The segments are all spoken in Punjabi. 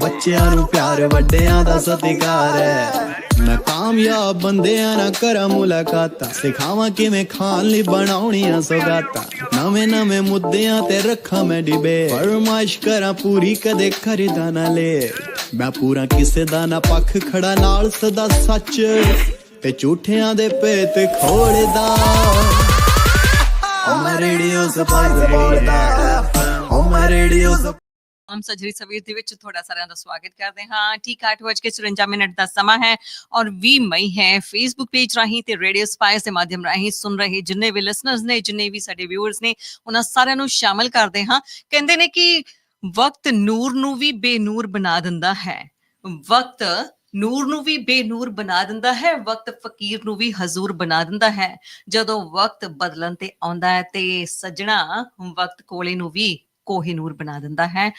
ਬੱਚਿਆਂ ਨੂੰ ਪਿਆਰ, ਵੱਡਿਆਂ ਦਾ ਸਤਿਕਾਰ ਹੈ। ਮੈਂ ਕਾਮਯਾਬ ਬੰਦਿਆਂ ਨਾਲ ਕਰਾਂ ਮੁਲਾਕਾਤਾਂ। ਸਿਖਾਵਾਂ ਕਿਵੇਂ ਖਾਣ ਲਈ ਬਣਾਉਣੀਆਂ ਸੌਗਾਤਾਂ। ਨਵੇਂ ਨਵੇਂ ਮੁੱਦਿਆਂ ਤੇ ਰੱਖਾਂ ਮੈਂ ਡਿਬੇ ਫਰਮਾਇਸ਼ ਕਰਾਂ ਪੂਰੀ, ਕਦੇ ਖਰੀਦਾ ਨਾ ਲੈ। ਮੈਂ ਪੂਰਾ ਕਿਸੇ ਦਾ ਨਾ ਪੱਖ ਖੜਾ, ਨਾਲ ਸਦਾ ਸੱਚ ਤੇ ਝੂਠਿਆਂ ਦੇ ਭੇਤ ਖੋਲਦਾ ਓ ਮੈਂ ਰੇਡੀਓ ਸਪਾਈਸ ਬੋਲਦਾ। ਓ ਮੈਂ ਰੇਡੀਓ ਹਮ ਸਜਰੀ ਸਵੇਰ ਦੇ ਵਿੱਚ ਤੁਹਾਡਾ ਸਾਰਿਆਂ ਦਾ ਸਵਾਗਤ ਕਰਦੇ ਹਾਂ ਠੀਕ 8:54 ਮਿੰਟ ਦਾ ਸਮਾਂ ਹੈ ਔਰ 20 ਮਈ ਹੈ ਫੇਸਬੁੱਕ ਪੇਜ ਰਾਹੀਂ ਤੇ ਰੇਡੀਓ ਸਪਾਈਸ ਦੇ ਮਾਧਿਅਮ ਰਾਹੀਂ ਸੁਣ ਰਹੇ ਜਿੰਨੇ ਵੀ ਲਿਸਨਰਸ ਨੇ ਜਿੰਨੇ ਵੀ ਸਾਡੇ ਵਿਊਅਰਸ ਨੇ ਉਹਨਾਂ ਸਾਰਿਆਂ ਨੂੰ ਸ਼ਾਮਲ ਕਰਦੇ ਹਾਂ ਕਹਿੰਦੇ ਨੇ ਕਿ ਵਕਤ ਨੂਰ ਨੂੰ ਵੀ ਬੇਨੂਰ ਬਣਾ ਦਿੰਦਾ ਹੈ ਵਕਤ ਨੂਰ ਨੂੰ ਵੀ ਬੇਨੂਰ ਬਣਾ ਦਿੰਦਾ ਹੈ ਵਕਤ ਫਕੀਰ ਨੂੰ ਵੀ ਹਜ਼ੂਰ ਬਣਾ ਦਿੰਦਾ ਹੈ ਜਦੋਂ ਵਕਤ ਬਦਲਣ ਤੇ ਆਉਂਦਾ ਹੈ ਤੇ ਸੱਜਣਾ ਵਕਤ ਕੋਲੇ ਨੂੰ ਵੀ ਕੋਹੀਨੂਰ ਬਣਾ ਦਿੰਦਾ ਹੈ।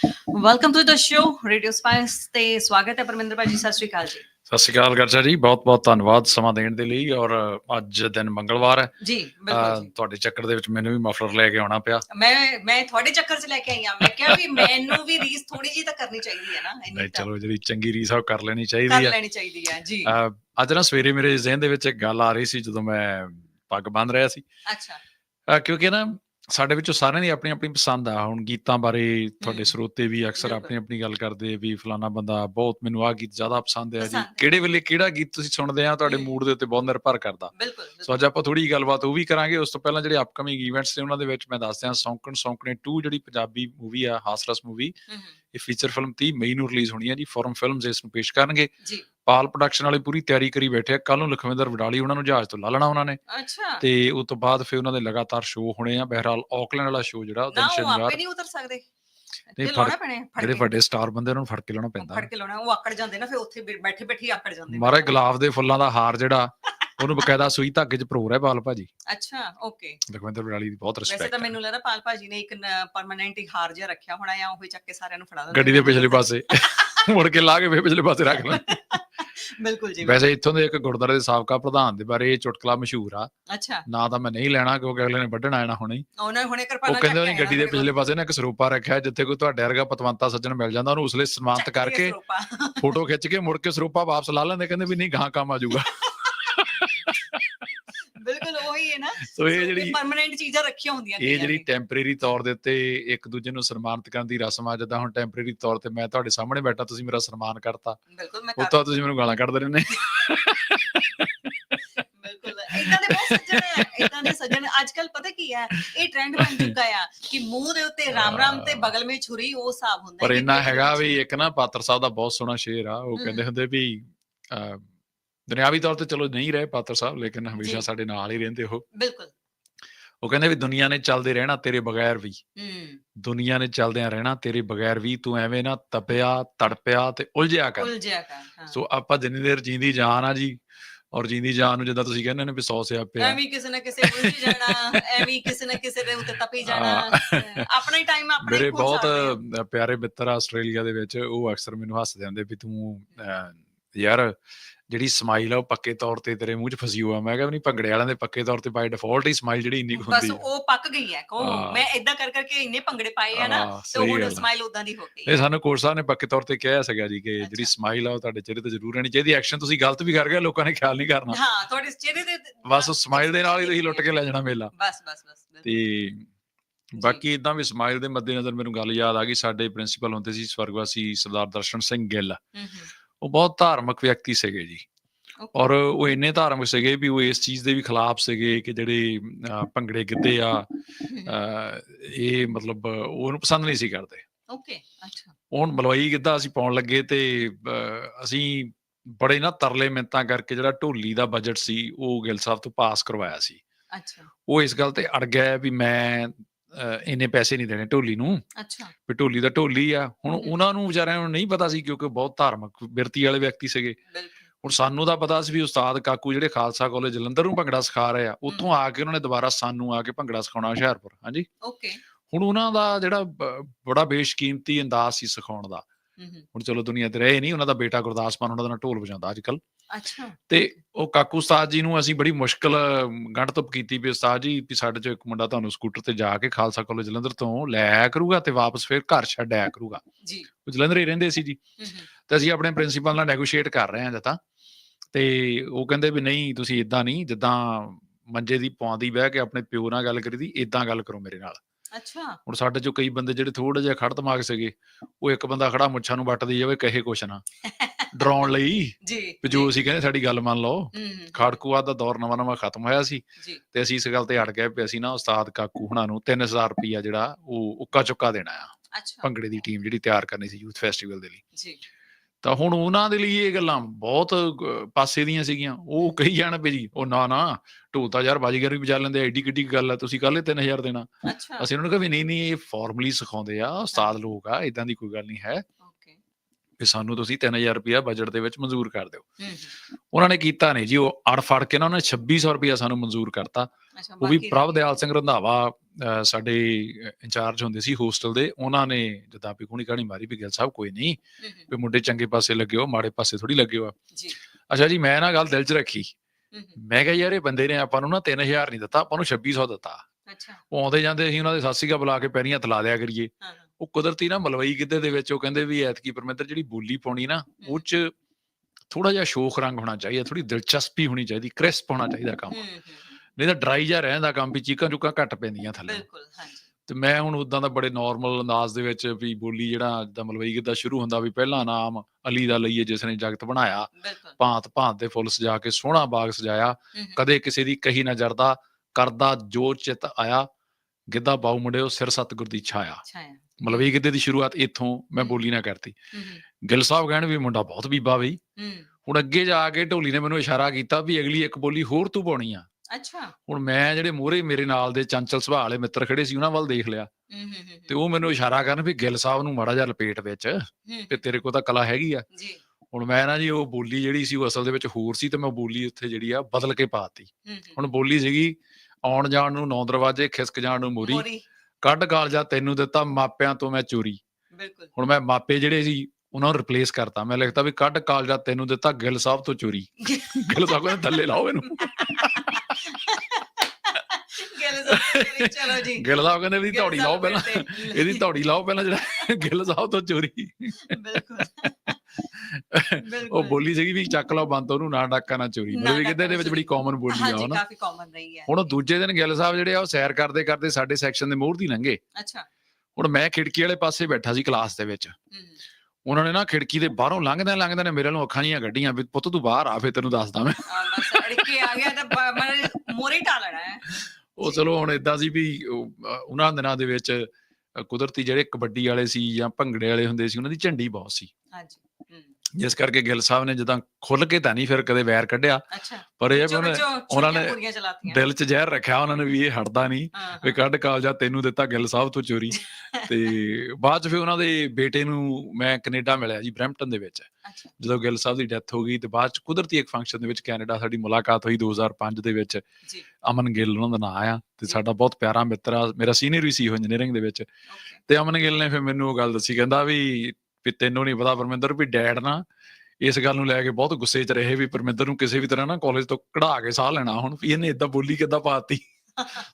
Welcome to the show radio spice ਤੇ ਸਵਾਗਤ ਹੈ ਪਰਮਿੰਦਰ ਭਾਜੀ ਸਤਿ ਸ਼੍ਰੀ ਅਕਾਲ ਜੀ। ਸਤਿ ਸ਼੍ਰੀ ਅਕਾਲ ਗਰਜਾ ਜੀ ਬਹੁਤ ਬਹੁਤ ਧੰਨਵਾਦ ਸਮਾਂ ਦੇਣ ਦੇ ਲਈ ਔਰ ਅੱਜ ਦਿਨ ਮੰਗਲਵਾਰ ਹੈ। ਜੀ ਬਿਲਕੁਲ ਜੀ। ਤੁਹਾਡੇ ਚੱਕਰ ਦੇ ਵਿੱਚ ਮੈਨੂੰ ਵੀ ਮਫਲਰ ਲੈ ਕੇ ਆਉਣਾ ਪਿਆ। ਮੈਂ ਮੈਂ ਤੁਹਾਡੇ ਚੱਕਰ 'ਚ ਲੈ ਕੇ ਆਈ ਹਾਂ। ਮੈਂ ਕਿਹਾ ਵੀ ਮੈਨੂੰ ਵੀ ਰੀਸ ਥੋੜੀ ਜੀ ਤਾਂ ਕਰਨੀ ਚਾਹੀਦੀ ਹੈ ਨਾ ਇੰਨੀ ਨਹੀਂ ਚਲੋ ਜਿਹੜੀ ਚੰਗੀ ਰੀਸ ਆ ਉਹ ਕਰ ਲੈਣੀ ਕਰ ਚਾਹੀਦੀ ਹੈ। ਲੈਣੀ ਚਾਹੀਦੀ ਹੈ ਜੀ। ਅੱਜ ਨਾ ਸਵੇਰੇ ਮੇਰੇ ਜ਼ਿਹਨ ਦੇ ਵਿੱਚ ਇੱਕ ਗੱਲ ਆ ਰਹੀ ਸੀ ਜਦੋਂ ਮੈਂ ਪੱਗ ਬੰਨ ਰਿਹਾ ਸੀ। ਅੱਛਾ। ਕਿਉਂਕਿ ਨਾ ਸਾਡੇ ਵਿੱਚੋਂ ਸਾਰਿਆਂ ਦੀ ਆਪਣੀ ਆਪਣੀ ਪਸੰਦ ਆ। ਹੁਣ ਗੀਤਾਂ ਬਾਰੇ ਤੁਹਾਡੇ ਸਰੋਤੇ ਵੀ ਅਕਸਰ। ਆਪਣੀ ਆਪਣੀ ਗੱਲ ਕਰਦੇ ਵੀ ਫਲਾਣਾ ਬੰਦਾ ਬਹੁਤ ਮੈਨੂੰ ਆਹ ਗੀਤ ਜ਼ਿਆਦਾ ਪਸੰਦ ਹੈ ਜੀ। ਕਿਹੜੇ ਵੇਲੇ ਕਿਹੜਾ ਗੀਤ ਤੁਸੀਂ ਸੁਣਦੇ ਆ ਤੁਹਾਡੇ। ਮੂਡ ਦੇ ਉੱਤੇ ਬਹੁਤ ਨਿਰਭਰ ਕਰਦਾ। ਸੋ ਅੱਜ ਆਪਾਂ ਥੋੜੀ ਗੱਲਬਾਤ ਉਹ ਵੀ ਕਰਾਂਗੇ। ਉਸ ਤੋਂ ਪਹਿਲਾਂ ਜਿਹੜੇ ਅਪਕਮਿੰਗ ਇਵੈਂਟਸ ਨੇ ਉਹਨਾਂ ਦੇ ਵਿੱਚ ਮੈਂ ਦੱਸ ਦਿਆਂ ਸੌਂਕਣ ਸੌਂਕਣੇ 2 ਜਿਹੜੀ ਪੰਜਾਬੀ ਮੂਵੀ ਆ ਹਾਸਰਸ ਮੂਵੀ ਇਹ ਫੀਚਰ ਫਿਲਮ 30 ਮਈ ਨੂੰ ਰਿਲੀਜ਼ ਹੋਣੀ ਹੈ ਜੀ। ਫੋਰਮ ਫਿਲਮਸ ਇਸ ਨੂੰ ਪੇਸ਼ ਕਰਨਗੇ। ਜੀ। ਪਾਲ ਪ੍ਰੋਡਕਸ਼ਨ ਵਾਲੇ ਪੂਰੀ ਤਿਆਰੀ ਕਰੀ ਬੈਠੇ ਆ। ਕੱਲ ਨੂੰ ਲਖਵਿੰਦਰ ਵਡਾਲੀ ਉਹਨਾਂ ਨੂੰ ਜਹਾਜ਼ ਤੋਂ ਲਾ ਲੈਣਾ ਉਹਨਾਂ ਨੇ। ਅੱਛਾ। ਤੇ ਉਸ ਤੋਂ ਬਾਅਦ ਫਿਰ ਉਹਨਾਂ ਦੇ ਲਗਾਤਾਰ ਸ਼ੋਅ ਹੋਣੇ ਆ। ਬਹਿਰਾਲ ਆਕਲੈਂਡ ਵਾਲਾ ਸ਼ੋਅ ਜਿਹੜਾ ਉਹ ਨਾ ਦਿਨ ਸ਼ਨੀਵਾਰ ਨਹੀਂ ਉਤਰ ਸਕਦੇ। ਨਹੀਂ, ਲਾਉਣਾ ਪੈਣੇ ਜਿਹੜੇ। ਵੱਡੇ ਸਟਾਰ ਬੰਦੇ ਉਹਨਾਂ ਨੂੰ ਫੜ ਕੇ ਲਾਉਣਾ ਪੈਂਦਾ। ਫੜ ਕੇ ਲਾਉਣਾ ਉਹ ਆਕੜ ਜਾਂਦੇ ਨਾ ਫਿਰ ਉੱਥੇ ਬੈਠੇ ਬੈਠੇ ਆਕੜ ਜਾਂਦੇ ਮਾਰੇ ਗੁਲਾਬ ਦੇ ਫੁੱਲਾਂ ਦਾ ਹਾਰ ਜਿਹੜਾ ਉਹਨੂੰ ਬਕਾਇਦਾ ਸੂਈ ਧਾਗੇ 'ਚ ਭਰੋ ਰਿਹਾ ਪਾਲ ਭਾਜੀ। ਅੱਛਾ ਓਕੇ। ਲਖਵਿੰਦਰ ਵਡਾਲੀ ਦੀ ਬਹੁਤ ਵੈਸੇ ਰਿਸਪੈਕਟ ਤਾਂ ਮੈਨੂੰ ਲੱਗਦਾ ਪਾਲ ਭਾਜੀ ਨੇ ਇੱਕ ਪਰਮਨੈਂਟ ਹੀ ਹਾਰ ਜਿਹਾ ਰੱਖਿਆ ਹੋਣਾ ਆ ਉਹ ਚੱਕ ਕੇ ਸਾਰਿਆਂ ਨੂੰ ਫੜਾ ਦਿੰਦੇ ਗੱਡੀ ਦੇ ਪਿਛਲੇ ਪਾਸੇ। ਮੁੜ ਕੇ ਲਾ ਕੇ ਪਿਛਲੇ ਪਾਸੇ ਰੱਖ ਲੈ। ਬਿਲਕੁਲ ਜੀ ਵੈਸੇ ਇੱਥੋਂ ਦੇ ਇੱਕ ਗੁਰਦੁਆਰੇ ਦੇ ਸਾਬਕਾ ਪ੍ਰਧਾਨ ਦੇ ਬਾਰੇ ਇਹ ਚੁਟਕਲਾ ਮਸ਼ਹੂਰ ਆ। ਅੱਛਾ। ਨਾ ਤਾਂ ਮੈਂ ਨਹੀਂ ਲੈਣਾ ਕਿਉਂਕਿ ਅਗਲੇ ਨੇ ਵੱਢਣ ਆਣਾ ਹੁਣੇ। ਉਹਨਾਂ ਹੁਣੇ ਉਹ ਕਿਰਪਾਨਾ ਕਹਿੰਦੇ ਉਹਨੇ ਗੱਡੀ ਦੇ ਪਿਛਲੇ ਪਾਸੇ ਨਾ ਇੱਕ ਸਰੂਪਾ ਰੱਖਿਆ ਜਿੱਥੇ ਕੋਈ ਤੁਹਾਡੇ ਵਰਗਾ ਪਤਵੰਤਾ ਸੱਜਣ ਮਿਲ ਜਾਂਦਾ ਉਹਨੂੰ ਉਸਲੇ ਸਨਮਾਨਿਤ ਕਰਕੇ ਫੋਟੋ ਖਿੱਚ ਕੇ ਮੁੜ ਕੇ ਸਰੂਪਾ ਵਾਪਸ ਲਾ ਲੈਂਦੇ ਕਹਿੰਦੇ ਵੀ ਨਹੀਂ ਗਾਂ ਕੰਮ ਆ ਜਾਊਗਾ ਬਿਲਕੁਲ ਉਹੀ ਹੈ ਨਾ ਸੋ ਇਹ ਜਿਹੜੀ ਪਰਮਨੈਂਟ ਚੀਜ਼ਾਂ ਰੱਖੀਆਂ ਹੁੰਦੀਆਂ ਇਹ ਜਿਹੜੀ ਟੈਂਪਰੇਰੀ ਤੌਰ ਦੇ ਉੱਤੇ ਇੱਕ ਦੂਜੇ ਨੂੰ ਸਨਮਾਨਿਤ ਕਰਨ ਦੀ ਰਸਮ ਆ ਜਿੱਦਾਂ ਹੁਣ ਟੈਂਪਰੇਰੀ ਤੌਰ ਤੇ ਮੈਂ ਤੁਹਾਡੇ ਸਾਹਮਣੇ ਬੈਠਾ ਤੁਸੀਂ ਮੇਰਾ ਸਨਮਾਨ ਕਰਤਾ। ਬਿਲਕੁਲ ਮੈਂ ਉਹ ਕਰ ਤਾਂ ਤੁਸੀਂ ਮੈਨੂੰ ਗਾਲਾਂ ਕੱਢਦੇ ਰਹਿੰਦੇ। ਬਿਲਕੁਲ ਇਦਾਂ ਦੇ ਬਹੁਤ ਸੱਜਣ ਹੈ ਇਦਾਂ ਦੇ ਸੱਜਣ। ਅੱਜ ਕੱਲ ਪਤਾ ਕੀ ਹੈ ਇਹ ਟ੍ਰੈਂਡ ਬਣ ਚੁੱਕਾ ਆ ਕਿ ਮੂੰਹ ਦੇ ਉੱਤੇ ਰਾਮ ਰਾਮ ਤੇ ਬਗਲ ਵਿੱਚ ਛੁਰੀ ਉਹ ਹਿਸਾਬ ਹੁੰਦਾ ਪਰ ਕਿਸੇ ਹੈਗਾ ਵੀ ਇੱਕ ਨਾ ਪਾਤਰ ਸਾਹਿਬ ਦਾ ਬਹੁਤ ਸੋਹਣਾ ਸ਼ੇਰ ਆ ਉਹ। ਕਹਿੰਦੇ ਹੁੰਦੇ ਵੀ ਦੁਨਿਆਵੀ ਤੌਰ ਤੇ ਚਲੋ ਨਹੀਂ ਰਹੇ ਪਾਤਰ ਸਾਹਿਬ ਲੇਕਿਨ ਹਮੇਸ਼ਾ। ਸਾਡੇ ਨਾਲ ਹੀ ਰਹਿੰਦੇ ਉਹ ਬਿਲਕੁਲ। ਉਹ ਕਹਿੰਦੇ ਵੀ ਦੁਨੀਆ ਨੇ ਚੱਲਦੇ ਰਹਿਣਾ ਤੇਰੇ ਬਗੈਰ ਵੀ। ਹੂੰ। ਦੁਨੀਆ ਨੇ ਚੱਲਦਿਆਂ ਰਹਿਣਾ ਤੇਰੇ ਬਗੈਰ ਵੀ ਤੂੰ ਐਵੇਂ ਨਾ ਤਪਿਆ ਤੜਪਿਆ ਤੇ ਉਲਝਿਆ ਕਰ। ਉਲਝਿਆ ਕਰ ਹਾਂ। ਸੋ ਆਪਾਂ ਜਿੰਨੀ ਦੇਰ ਜੀਂਦੀ ਜਾਨ ਆ ਜੀ ਔਰ ਜੀਂਦੀ ਜਾਨ ਨੂੰ ਜਿੱਦਾਂ ਤੁਸੀਂ ਕਹਿੰਦੇ ਨੇ ਵੀ 100 ਸਿਆਪੇ ਆ ਐਵੇਂ ਕਿਸੇ ਨਾ ਕਿਸੇ ਉਲਝ ਜਾਣਾ ਐਵੇਂ ਕਿਸੇ ਨਾ ਕਿਸੇ ਦੇ ਉੱਤੇ ਤਪੀ ਜਾਣਾ ਆਪਣਾ ਹੀ ਟਾਈਮ ਆਪਣਾ ਮੇਰੇ ਹੀ ਖੁਦ ਬਹੁਤ ਪਿਆਰੇ ਮਿੱਤਰ ਆਸਟ੍ਰੇਲੀਆ ਦੇ ਵਿੱਚ ਉਹ ਅਕਸਰ ਮੈਨੂੰ ਹੱਸਦੇ ਹੁੰਦੇ ਵੀ ਤੂੰ ਯਾਰ ਜਿਹੜੀ ਸਮਾਈਲ ਆ ਉਹ ਪੱਕੇ ਤੌਰ ਤੇ ਤੇਰੇ ਮੂੰਹ 'ਚ ਫਸੀ ਹੋਆ। ਮੈਂ ਕਿਹਾ ਵੀ ਨਹੀਂ ਭੰਗੜੇ ਵਾਲਿਆਂ ਦੇ ਪੱਕੇ ਤੌਰ ਤੇ ਬਾਈ ਡਿਫਾਲਟ ਹੀ ਸਮਾਈਲ ਜਿਹੜੀ ਇੰਨੀ ਬਸ ਹੁੰਦੀ ਆ। ਉਹ ਪੱਕ ਗਈ ਹੈ ਕੋ। ਮੈਂ ਇਦਾਂ ਕਰ ਕਰਕੇ ਇੰਨੇ ਭੰਗੜੇ ਪਾਏ ਆ ਨਾ ਤੇ ਆ। ਸਮਾਈਲ ਉਦਾਂ ਦੀ ਹੋ ਗਈ ਇਹ ਸਾਨੂੰ ਕੋਚ ਸਾਹਿਬ ਨੇ ਪੱਕੇ ਤੌਰ ਤੇ ਕਿਹਾ ਸੀਗਾ ਜੀ ਕਿ ਜਿਹੜੀ। ਸਮਾਈਲ ਆ ਉਹ ਤੁਹਾਡੇ ਚਿਹਰੇ ਤੇ ਜ਼ਰੂਰ ਰਹਿਣੀ ਚਾਹੀਦੀ। ਐਕਸ਼ਨ ਤੁਸੀਂ ਗਲਤ ਵੀ ਕਰ ਗਏ ਲੋਕਾਂ ਨੇ ਖਿਆਲ ਨਹੀਂ ਕਰਨਾ। ਹਾਂ ਤੁਹਾਡੇ ਚਿਹਰੇ ਦੇ ਬਸ ਸਮਾਈਲ ਦੇ ਨਾਲ ਹੀ ਤੁਸੀਂ ਲੁੱਟ ਕੇ ਲੈ ਜਾਣਾ ਮੇਲਾ। ਬਸ ਬਸ ਬਸ। ਤੇ ਬਾਕੀ ਇਦਾਂ ਵੀ ਸਮਾਈਲ ਦੇ ਮੱਦੇਨਜ਼ਰ ਮੈਨੂੰ ਗੱਲ ਯਾਦ ਆ ਗਈ। ਸਾਡੇ ਪ੍ਰਿੰਸੀਪਲ ਹੁੰਦੇ ਸੀ ਸਵਰਗਵਾਸੀ ਸਰਦਾਰ ਦਰਸ਼ਨ ਸਿੰਘ ਗਿੱਲ। ਹੂੰ ਹੂੰ। ਉਹ ਬਹੁਤ ਧਾਰਮਿਕ ਵਿਅਕਤੀ ਸੀਗੇ ਜੀ. ਔਰ ਉਹ ਇੰਨੇ ਧਾਰਮਿਕ ਸੀਗੇ ਵੀ ਉਹ ਇਸ ਚੀਜ਼ ਦੇ ਵੀ ਖਿਲਾਫ ਸੀਗੇ ਕਿ ਜਿਹੜੇ ਭੰਗੜੇ ਗਿੱਧੇ ਆ ਇਹ ਮਤਲਬ ਉਹਨੂੰ ਪਸੰਦ ਨਹੀਂ ਸੀ ਕਰਦੇ। ਓਕੇ ਅੱਛਾ। ਹੁਣ ਮਲਵਈ ਗਿੱਧਾ ਅਸੀਂ ਪਾਉਣ ਲੱਗੇ ਤੇ ਅਸੀਂ ਬੜੇ ਨਾ ਤਰਲੇ ਮਿੰਤਾਂ ਕਰਕੇ ਜਿਹੜਾ ਢੋਲੀ ਦਾ ਬਜਟ ਸੀ ਉਹ ਗਿੱਲ ਸਾਹਿਬ ਤੋਂ ਪਾਸ ਕਰਵਾਇਆ ਸੀ। ਅੱਛਾ। ਉਹ ਇਸ ਗੱਲ ਤੇ ਅੜ ਗਿਆ ਵੀ ਮੈਂ ਇੰਨੇ ਪੈਸੇ ਨਹੀਂ ਦੇਣੇ ਢੋਲੀ ਨੂੰ। ਅੱਛਾ। ਵੀ ਢੋਲੀ ਦਾ ਢੋਲੀ ਆ। ਹੁਣ। ਉਹਨਾਂ ਨੂੰ ਵਿਚਾਰਿਆਂ ਨੂੰ ਨਹੀਂ ਪਤਾ ਸੀ ਕਿਉਂਕਿ ਬਹੁਤ ਧਾਰਮਿਕ ਬਿਰਤੀ ਵਾਲੇ ਵਿਅਕਤੀ ਸੀਗੇ। ਹੁਣ ਸਾਨੂੰ ਤਾਂ ਪਤਾ ਸੀ ਵੀ ਉਸਤਾਦ ਕਾਕੂ ਜਿਹੜੇ ਖਾਲਸਾ ਕਾਲਜ ਜਲੰਧਰ ਨੂੰ ਭੰਗੜਾ ਸਿਖਾ ਰਹੇ ਆ ਉੱਥੋਂ ਆ ਕੇ ਉਹਨਾਂ ਨੇ ਦੁਬਾਰਾ ਸਾਨੂੰ ਆ ਕੇ ਭੰਗੜਾ ਸਿਖਾਉਣਾ ਹੁਸ਼ਿਆਰਪੁਰ ਹਾਂਜੀ। ਓਕੇ। ਹੁਣ ਉਹਨਾਂ ਦਾ ਜਿਹੜਾ ਬੜਾ ਬੇਸ਼ਕੀਮਤੀ ਅੰਦਾਜ਼ ਸੀ ਸਿਖਾਉਣ ਦਾ। ਹੁਣ ਚਲੋ ਦੁਨੀਆ ਤੇ ਰਹੇ ਨਹੀਂ ਉਹਨਾਂ ਦਾ ਬੇਟਾ ਗੁਰਦਾਸ ਮਾਨ ਉਹਨਾਂ ਦਾ ਢੋਲ ਵਜਾਉਂਦਾ ਅੱਜ ਕੱਲ ਅੱਛਾ। ਤੇ ਉਹ ਕਾਕੂ ਉਸਤਾਦ ਜੀ ਨੂੰ ਅਸੀਂ ਬੜੀ ਮੁਸ਼ਕਲ ਗੰਢ ਤੋਂ ਕੀਤੀ ਵੀ ਉਸਤਾਦ ਜੀ ਵੀ ਸਾਡੇ ਚੋਂ ਇੱਕ ਮੁੰਡਾ ਤੁਹਾਨੂੰ ਸਕੂਟਰ ਤੇ ਜਾ ਕੇ ਖਾਲਸਾ ਕਾਲਜ ਜਲੰਧਰ ਤੋਂ ਲੈ ਆਇਆ ਕਰੂਗਾ ਤੇ ਵਾਪਸ ਫਿਰ ਘਰ ਛੱਡ ਆਇਆ ਕਰੂਗਾ। ਜੀ। ਉਹ ਜਲੰਧਰ ਹੀ ਰਹਿੰਦੇ ਸੀ ਜੀ। ਤੇ ਅਸੀਂ ਆਪਣੇ ਪ੍ਰਿੰਸੀਪਲ ਨਾਲ ਨੈਗੋਸ਼ੀਏਟ ਕਰ ਰਹੇ ਹਾਂ ਜਤਾ ਤੇ। ਉਹ ਕਹਿੰਦੇ ਵੀ ਨਹੀਂ ਤੁਸੀਂ ਇਦਾਂ ਨਹੀਂ ਜਿੱਦਾਂ ਮੰਜੇ ਦੀ ਪੌਂਦੀ ਬਹਿ ਕੇ ਆਪਣੇ ਪਿਓ ਨਾਲ ਗੱਲ ਕਰੀਦੀ ਇਦਾਂ ਗੱਲ ਕਰੋ ਮੇਰੇ ਨਾਲ। ਅੱਛਾ। ਹੁਣ ਸਾਡੇ ਚੋਂ ਕਈ ਬੰਦੇ ਜਿਹੜੇ ਥੋੜੇ ਜਿਹਾ ਖੜ ਦਿਮਾਗ ਸੀਗੇ ਉਹ ਇੱਕ ਬੰਦਾ ਖੜਾ ਮੁੱਛਾਂ ਨੂੰ ਵੱਟਦੀ ਜਾਵੇ ਕਹੇ ਕੁਛ ਨਾ। ਡਰਾਉਣ ਲਈ। ਜੀ ਵੀ ਜੋ ਅਸੀਂ ਕਹਿੰਦੇ ਸਾਡੀ ਗੱਲ ਮੰਨ ਲਓ। ਖਾੜਕੂਵਾਦ ਦਾ ਦੌਰ ਨਵਾਂ ਨਵਾਂ ਖਤਮ ਹੋਇਆ ਸੀ ਤੇ ਅਸੀਂ ਇਸ ਗੱਲ ਤੇ ਅੜ ਗਏ ਵੀ ਅਸੀਂ ਨਾ ਉਸਤਾਦ ਕਾਕੂ ਹੁਣਾਂ ਨੂੰ 3000 ਰੁਪਈਆ ਜਿਹੜਾ ਉਹ ਉੱਕਾ ਚੁੱਕਾ ਦੇਣਾ ਆ। ਅੱਛਾ। ਭੰਗੜੇ ਦੀ ਟੀਮ ਜਿਹੜੀ ਤਿਆਰ ਕਰਨੀ ਸੀ ਯੂਥ ਫੈਸਟੀਵਲ ਦੇ ਲਈ। ਜੀ। ਤਾਂ ਹੁਣ ਉਹਨਾਂ ਦੇ ਲਈ ਇਹ ਗੱਲਾਂ ਬਹੁਤ ਪਾਸੇ ਦੀਆਂ ਸੀਗੀਆਂ। ਉਹ ਕਹੀ ਜਾਣ ਵੀ ਜੀ ਉਹ ਨਾ ਨਾ ਢੋਲ ਤਾਂ ਯਾਰ ਬਾਜੀਗਰ ਵੀ ਵਜਾ ਲੈਂਦੇ ਐਡੀ ਕਿੱਡੀ ਗੱਲ ਆ ਤੁਸੀਂ ਕੱਲੇ 3000 ਦੇਣਾ। ਅਸੀਂ ਉਹਨਾਂ ਨੂੰ ਕਿਹਾ ਵੀ ਨਹੀਂ ਨਹੀਂ ਇਹ ਫਾਰਮਲੀ ਸਿਖਾਉਂਦੇ ਆ ਉਸਤਾਦ ਲੋਕ ਆ ਇਦਾਂ ਦੀ ਕੋਈ ਗੱਲ ਨਹੀਂ ਹੈ। ਵੀ ਸਾਨੂੰ ਤੁਸੀਂ 3000 ਰੁਪਇਆ ਬਜਟ ਦੇ ਵਿੱਚ ਮਨਜ਼ੂਰ ਕਰ ਦਿਓ। ਉਹਨਾਂ ਨੇ ਕੀਤਾ ਨਹੀਂ ਜੀ ਉਹ ਅੜ ਫੜ ਕੇ ਨਾ ਉਹਨੇ 2600 ਰੁਪਇਆ ਸਾਨੂੰ ਮਨਜ਼ੂਰ ਕਰਤਾ। ਉਹ ਵੀ ਬਾਕੀ ਪ੍ਰਭ ਦਿਆਲ ਸਿੰਘ ਰੰਧਾਵਾ ਸਾਡੇ ਇੰਚਾਰਜ ਹੁੰਦੇ ਸੀ ਹੋਸਟਲ ਦੇ ਉਹਨਾਂ ਨੇ ਜਦਾਂ ਵੀ ਕੋਣੀ ਕਹਾਣੀ ਮਾਰੀ ਵੀ ਗਿਲ ਸਾਹਿਬ ਕੋਈ ਨਹੀਂ ਵੀ ਮੁੰਡੇ ਚੰਗੇ ਪਾਸੇ ਲੱਗੇ ਹੋ ਮਾੜੇ ਪਾਸੇ ਥੋੜੀ ਲੱਗੇ ਹੋ ਜੀ। ਅੱਛਾ ਜੀ ਮੈਂ ਨਾ ਗੱਲ ਦਿਲ 'ਚ ਰੱਖੀ। ਮੈਂ ਕਿਹਾ ਯਾਰ ਇਹ ਬੰਦੇ ਨੇ ਆਪਾਂ ਨੂੰ ਨਾ 3000 ਨਹੀਂ ਦਿੱਤਾ ਆਪਾਂ ਨੂੰ 2600 ਦਿੱਤਾ। ਅੱਛਾ। ਉਹ ਆਉਂਦੇ ਜਾਂਦੇ ਅਸੀਂ ਉਹਨਾਂ ਦੇ ਸਾਸੀ ਕਾ ਬੁਲਾ ਕੇ ਪੈਰੀਆਂ ਤਲਾ ਦਿਆ ਕਰੀਏ। ਹਾਂ, ਉਹ ਕੁਦਰਤੀ ਨਾ ਮਲਵਈ ਗਿੱਧੇ ਦੇ ਵਿੱਚ ਉਹ ਕਹਿੰਦੇ ਵੀ ਐਤਕੀ ਪਰਮੇਂਦਰ ਜਿਹੜੀ ਬੋਲੀ ਪਾਉਣੀ ਨਾ ਉਹ 'ਚ ਥੋੜਾ ਜਿਹਾ ਸ਼ੋਖ ਰੰਗ ਹੋਣਾ ਚਾਹੀਦਾ ਥੋੜੀ ਦਿਲਚਸਪੀ ਹੋਣੀ ਚਾਹੀਦੀ ਕ੍ਰਿਸਪ ਹੋਣਾ ਚਾਹੀਦਾ ਕੰਮ। ਨਹੀਂ ਤਾਂ ਡਰਾਈ ਜਿਹਾ ਰਹਿੰਦਾ ਕੰਮ ਵੀ ਚੀਕਾਂ ਚੁੱਕਾਂ ਘੱਟ ਪੈਂਦੀਆਂ ਥੱਲੇ। ਬਿਲਕੁਲ ਹਾਂਜੀ। ਤੇ ਮੈਂ ਹੁਣ ਉਦਾਂ ਦਾ ਬੜੇ ਨਾਰਮਲ ਅੰਦਾਜ਼ ਦੇ ਵਿੱਚ ਵੀ ਬੋਲੀ ਜਿਹੜਾ ਜਿੱਦਾਂ ਮਲਵਈ ਗਿੱਧਾ ਸ਼ੁਰੂ ਹੁੰਦਾ ਵੀ ਪਹਿਲਾ ਨਾਮ ਅਲੀ ਦਾ ਲਈਏ ਜਿਸ ਨੇ ਜਗਤ ਬਣਾਇਆ ਭਾਂਤ ਭਾਂਤ ਦੇ ਫੁੱਲ ਸਜਾ ਕੇ ਸੋਹਣਾ ਬਾਗ ਸਜਾਇਆ ਕਦੇ ਕਿਸੇ ਦੀ ਕਹੀ ਨਾ ਜਰਦਾ ਕਰਦਾ ਜੋ ਚਿਤ ਆਇਆ ਗਿੱਧਾ ਬਾਉ ਮੁੰਡਿਓ ਸਿਰ ਸਤਿਗੁਰ ਦੀ ਛਾਇਆ। ਅੱਛਾ ਹੈ ਮਲਵਈ ਗਿੱਧੇ ਦੀ ਸ਼ੁਰੂਆਤ ਇੱਥੋਂ ਮੈਂ। ਬੋਲੀ ਨਾ ਕਰਤੀ। ਗਿੱਲ ਸਾਹਿਬ ਕਹਿਣ ਵੀ ਮੁੰਡਾ ਬਹੁਤ ਬੀਬਾ ਬਈ। ਹੁਣ ਅੱਗੇ ਜਾ ਕੇ ਢੋਲੀ ਨੇ ਮੈਨੂੰ ਇਸ਼ਾਰਾ ਕੀਤਾ ਵੀ ਅਗਲੀ ਇੱਕ ਬੋਲੀ ਹੋਰ ਤੂੰ ਪਾਉਣੀ ਆ। ਅੱਛਾ। ਹੁਣ ਮੈਂ ਜਿਹੜੇ ਮੂਹਰੇ ਮੇਰੇ ਨਾਲ ਦੇ ਚੰਚਲ ਸੁਭਾਅ ਵਾਲੇ ਮਿੱਤਰ ਖੜੇ ਸੀ ਉਹਨਾਂ ਵੱਲ ਦੇਖ ਲਿਆ। ਤੇ ਉਹ ਮੈਨੂੰ ਇਸ਼ਾਰਾ ਕਰਨ ਵੀ ਗਿੱਲ ਸਾਹਿਬ ਨੂੰ ਮਾੜਾ ਜਿਹਾ ਲਪੇਟ ਵਿੱਚ ਤੇ ਤੇਰੇ ਕੋਲ ਤਾਂ ਕਲਾ ਹੈਗੀ ਆ। ਜੀ। ਹੁਣ ਮੈਂ ਨਾ ਜੀ ਉਹ ਬੋਲੀ ਜਿਹੜੀ ਸੀ ਉਹ ਅਸਲ ਦੇ ਵਿੱਚ ਹੋਰ ਸੀ ਤੇ ਮੈਂ ਬੋਲੀ ਉੱਥੇ ਜਿਹੜੀ ਆ ਬਦਲ ਕੇ ਪਾਤੀ ਹੁਣ ਬੋਲੀ ਸੀਗੀ ਆਉਣ ਜਾਣ ਨੂੰ ਨੌ ਦਰਵਾਜ਼ੇ ਖਿਸਕ ਜਾਣ ਨੂੰ ਮੋਰੀ। ਕੱਢ ਕਾਲਜਾ ਤੈਨੂੰ ਦਿੱਤਾ ਮਾਪਿਆਂ ਤੋਂ ਮੈਂ ਚੋਰੀ। ਬਿਲਕੁਲ। ਹੁਣ ਮੈਂ ਮਾਪੇ ਜਿਹੜੇ ਸੀ ਉਹਨਾਂ ਨੂੰ ਰਿਪਲੇਸ ਕਰਤਾ। ਮੈਂ ਲਿਖਤਾ ਵੀ ਕੱਢ ਕਾਲਜਾ ਤੈਨੂੰ ਦਿੱਤਾ ਗਿੱਲ ਸਾਹਿਬ ਤੋਂ ਚੋਰੀ। ਗਿੱਲ ਸਾਹਿਬ ਕਹਿੰਦੇ ਥੱਲੇ ਲਾਓ ਇਹਨੂੰ। ਗੱਲ ਜ਼ਰੂਰੀ, ਚਲੋ ਜੀ। ਗਿੱਲ ਸਾਹਿਬ ਕਹਿੰਦੇ ਵੀ ਧੌੜੀ ਲਾਓ ਸਾਹਿਬ ਪਹਿਲਾਂ। ਇਹਦੀ ਧੌੜੀ ਲਾਓ ਪਹਿਲਾਂ ਜਿਹੜਾ ਗਿੱਲ ਸਾਹਿਬ ਤੋਂ ਚੋਰੀ। ਬਿਲਕੁਲ। ਉਹ ਬੋਲੀ ਸੀਗੀ ਵੀ ਚੱਕ ਲਓ ਬੰਦ ਉਹਨੂੰ ਨਾ ਡਾਕਾ ਨਾ ਚੋਰੀ। ਮਤਲਬ ਡਾਕਾ ਕਿਤੇ ਦੇ ਨਾ ਵਿੱਚ। ਬੜੀ ਕਾਮਨ ਬੋਲੀ ਆ ਹਨਾ? ਕਾਫੀ ਕਾਮਨ ਰਹੀ ਹੈ। ਹੁਣ ਦੂਜੇ ਦਿਨ ਗਿੱਲ ਸਾਹਿਬ ਜਿਹੜੇ ਆ ਉਹ ਸੈਰ ਕਰਦੇ ਕਰਦੇ ਸਾਡੇ ਸੈਕਸ਼ਨ ਦੇ ਮੋਹਰ ਦੀ ਲੰਘੇ। ਅੱਛਾ। ਹੁਣ ਮੈਂ ਖਿੜਕੀ ਵਾਲੇ ਪਾਸੇ ਬੈਠਾ ਸੀ ਕਲਾਸ ਦੇ ਵਿੱਚ। ਉਹਨਾਂ ਨੇ ਨਾ ਖਿੜਕੀ ਦੇ ਬਾਹਰੋਂ ਲੰਘਦਿਆਂ ਲੰਘਦਿਆਂ ਨੇ ਮੇਰੇ ਨੂੰ ਅੱਖਾਂ ਜੀਆਂ ਗੱਡੀਆਂ ਵੀ ਪੁੱਤ ਤੂੰ ਬਾਹਰ ਆ ਫੇ ਤੈਨੂੰ ਦੱਸਦਾ ਮੈਂ। ਬਸ ਅੜਕੇ ਆ ਗਿਆ ਤਾਂ ਮੈਂ ਮੋਰੀ ਢਾਲਣਾ ਹੈ। ਉਹ ਚਲੋ ਹੁਣ ਇਦਾਂ ਸੀ ਵੀ ਉਹਨਾਂ ਦਿਨਾਂ ਦੇ ਵਿੱਚ ਕੁਦਰਤੀ ਜਿਹੜੇ ਕਬੱਡੀ ਵਾਲੇ ਸੀ ਜਾਂ ਭੰਗੜੇ ਵਾਲੇ ਹੁੰਦੇ ਸੀ ਉਹਨਾਂ ਦੀ ਝੰਡੀ ਬਹੁਤ ਸੀ। ਹਾਂਜੀ। ਜਿਸ ਕਰਕੇ ਗਿੱਲ ਸਾਹਿਬ ਨੇ ਜਦਾਂ ਖੁੱਲ ਕੇ ਤਾਂ ਨਹੀਂ ਫਿਰ ਕਦੇ ਵੈਰ ਕੱਢਿਆ। ਅੱਛਾ। ਪਰ ਇਹ ਉਹਨੇ ਨੇ ਦਿਲ 'ਚ ਜ਼ਹਿਰ ਰੱਖਿਆ ਉਹਨਾਂ ਨੇ ਵੀ ਇਹ ਹਟਦਾ ਨਹੀਂ। ਵੀ ਕੱਢ ਕਾਲਜਾ ਤੈਨੂੰ ਦਿੱਤਾ ਗਿੱਲ ਸਾਹਿਬ ਤੋਂ ਚੋਰੀ। ਤੇ ਬਾਅਦ ਚ ਫਿਰ ਉਹਨਾਂ ਦੇ ਬੇਟੇ ਨੂੰ ਮੈਂ ਕੈਨੇਡਾ ਮਿਲਿਆ ਜੀ ਬ੍ਰੈਂਪਟਨ ਦੇ ਵਿੱਚ। ਜਦੋਂ ਗਿੱਲ ਸਾਹਿਬ ਦੀ ਡੈਥ ਹੋ ਗਈ ਤੇ ਬਾਅਦ ਚ ਕੁਦਰਤੀ ਇੱਕ ਫੰਕਸ਼ਨ ਦੇ ਵਿੱਚ ਕੈਨੇਡਾ ਸਾਡੀ ਮੁਲਾਕਾਤ ਹੋਈ 2005 ਦੇ ਵਿੱਚ। ਜੀ। ਅਮਨ ਗਿੱਲ ਉਹਨਾਂ ਦਾ ਨਾਮ ਆ ਤੇ। ਸਾਡਾ ਬਹੁਤ ਪਿਆਰਾ ਮਿੱਤਰ ਆ ਮੇਰਾ ਸੀਨੀਅਰ ਵੀ ਸੀ ਇੰਜੀਨੀਅਰਿੰਗ ਦੇ ਵਿੱਚ। ਤੇ ਅਮਨ ਗਿੱਲ ਨੇ ਫਿਰ ਮੈਨੂੰ ਉਹ ਗੱਲ ਦੱਸੀ ਕਹਿੰਦਾ ਵੀ ਵੀ ਤੈਨੂੰ ਨਹੀਂ ਪਤਾ ਪਰਮਿੰਦਰ ਵੀ ਡੈਡ ਨਾ ਇਸ ਗੱਲ ਨੂੰ ਲੈ ਕੇ ਬਹੁਤ ਗੁੱਸੇ 'ਚ ਰਹੇ ਵੀ ਪਰਮਿੰਦਰ ਨੂੰ ਕਿਸੇ ਵੀ ਤਰ੍ਹਾਂ ਨਾ ਕਾਲਜ ਤੋਂ ਕਢਾ ਕੇ ਸਾਹ ਲੈਣਾ ਹੁਣ ਵੀ ਇਹਨੇ ਇਦਾਂ ਬੋਲੀ ਕਿੱਦਾਂ ਪਾਤੀ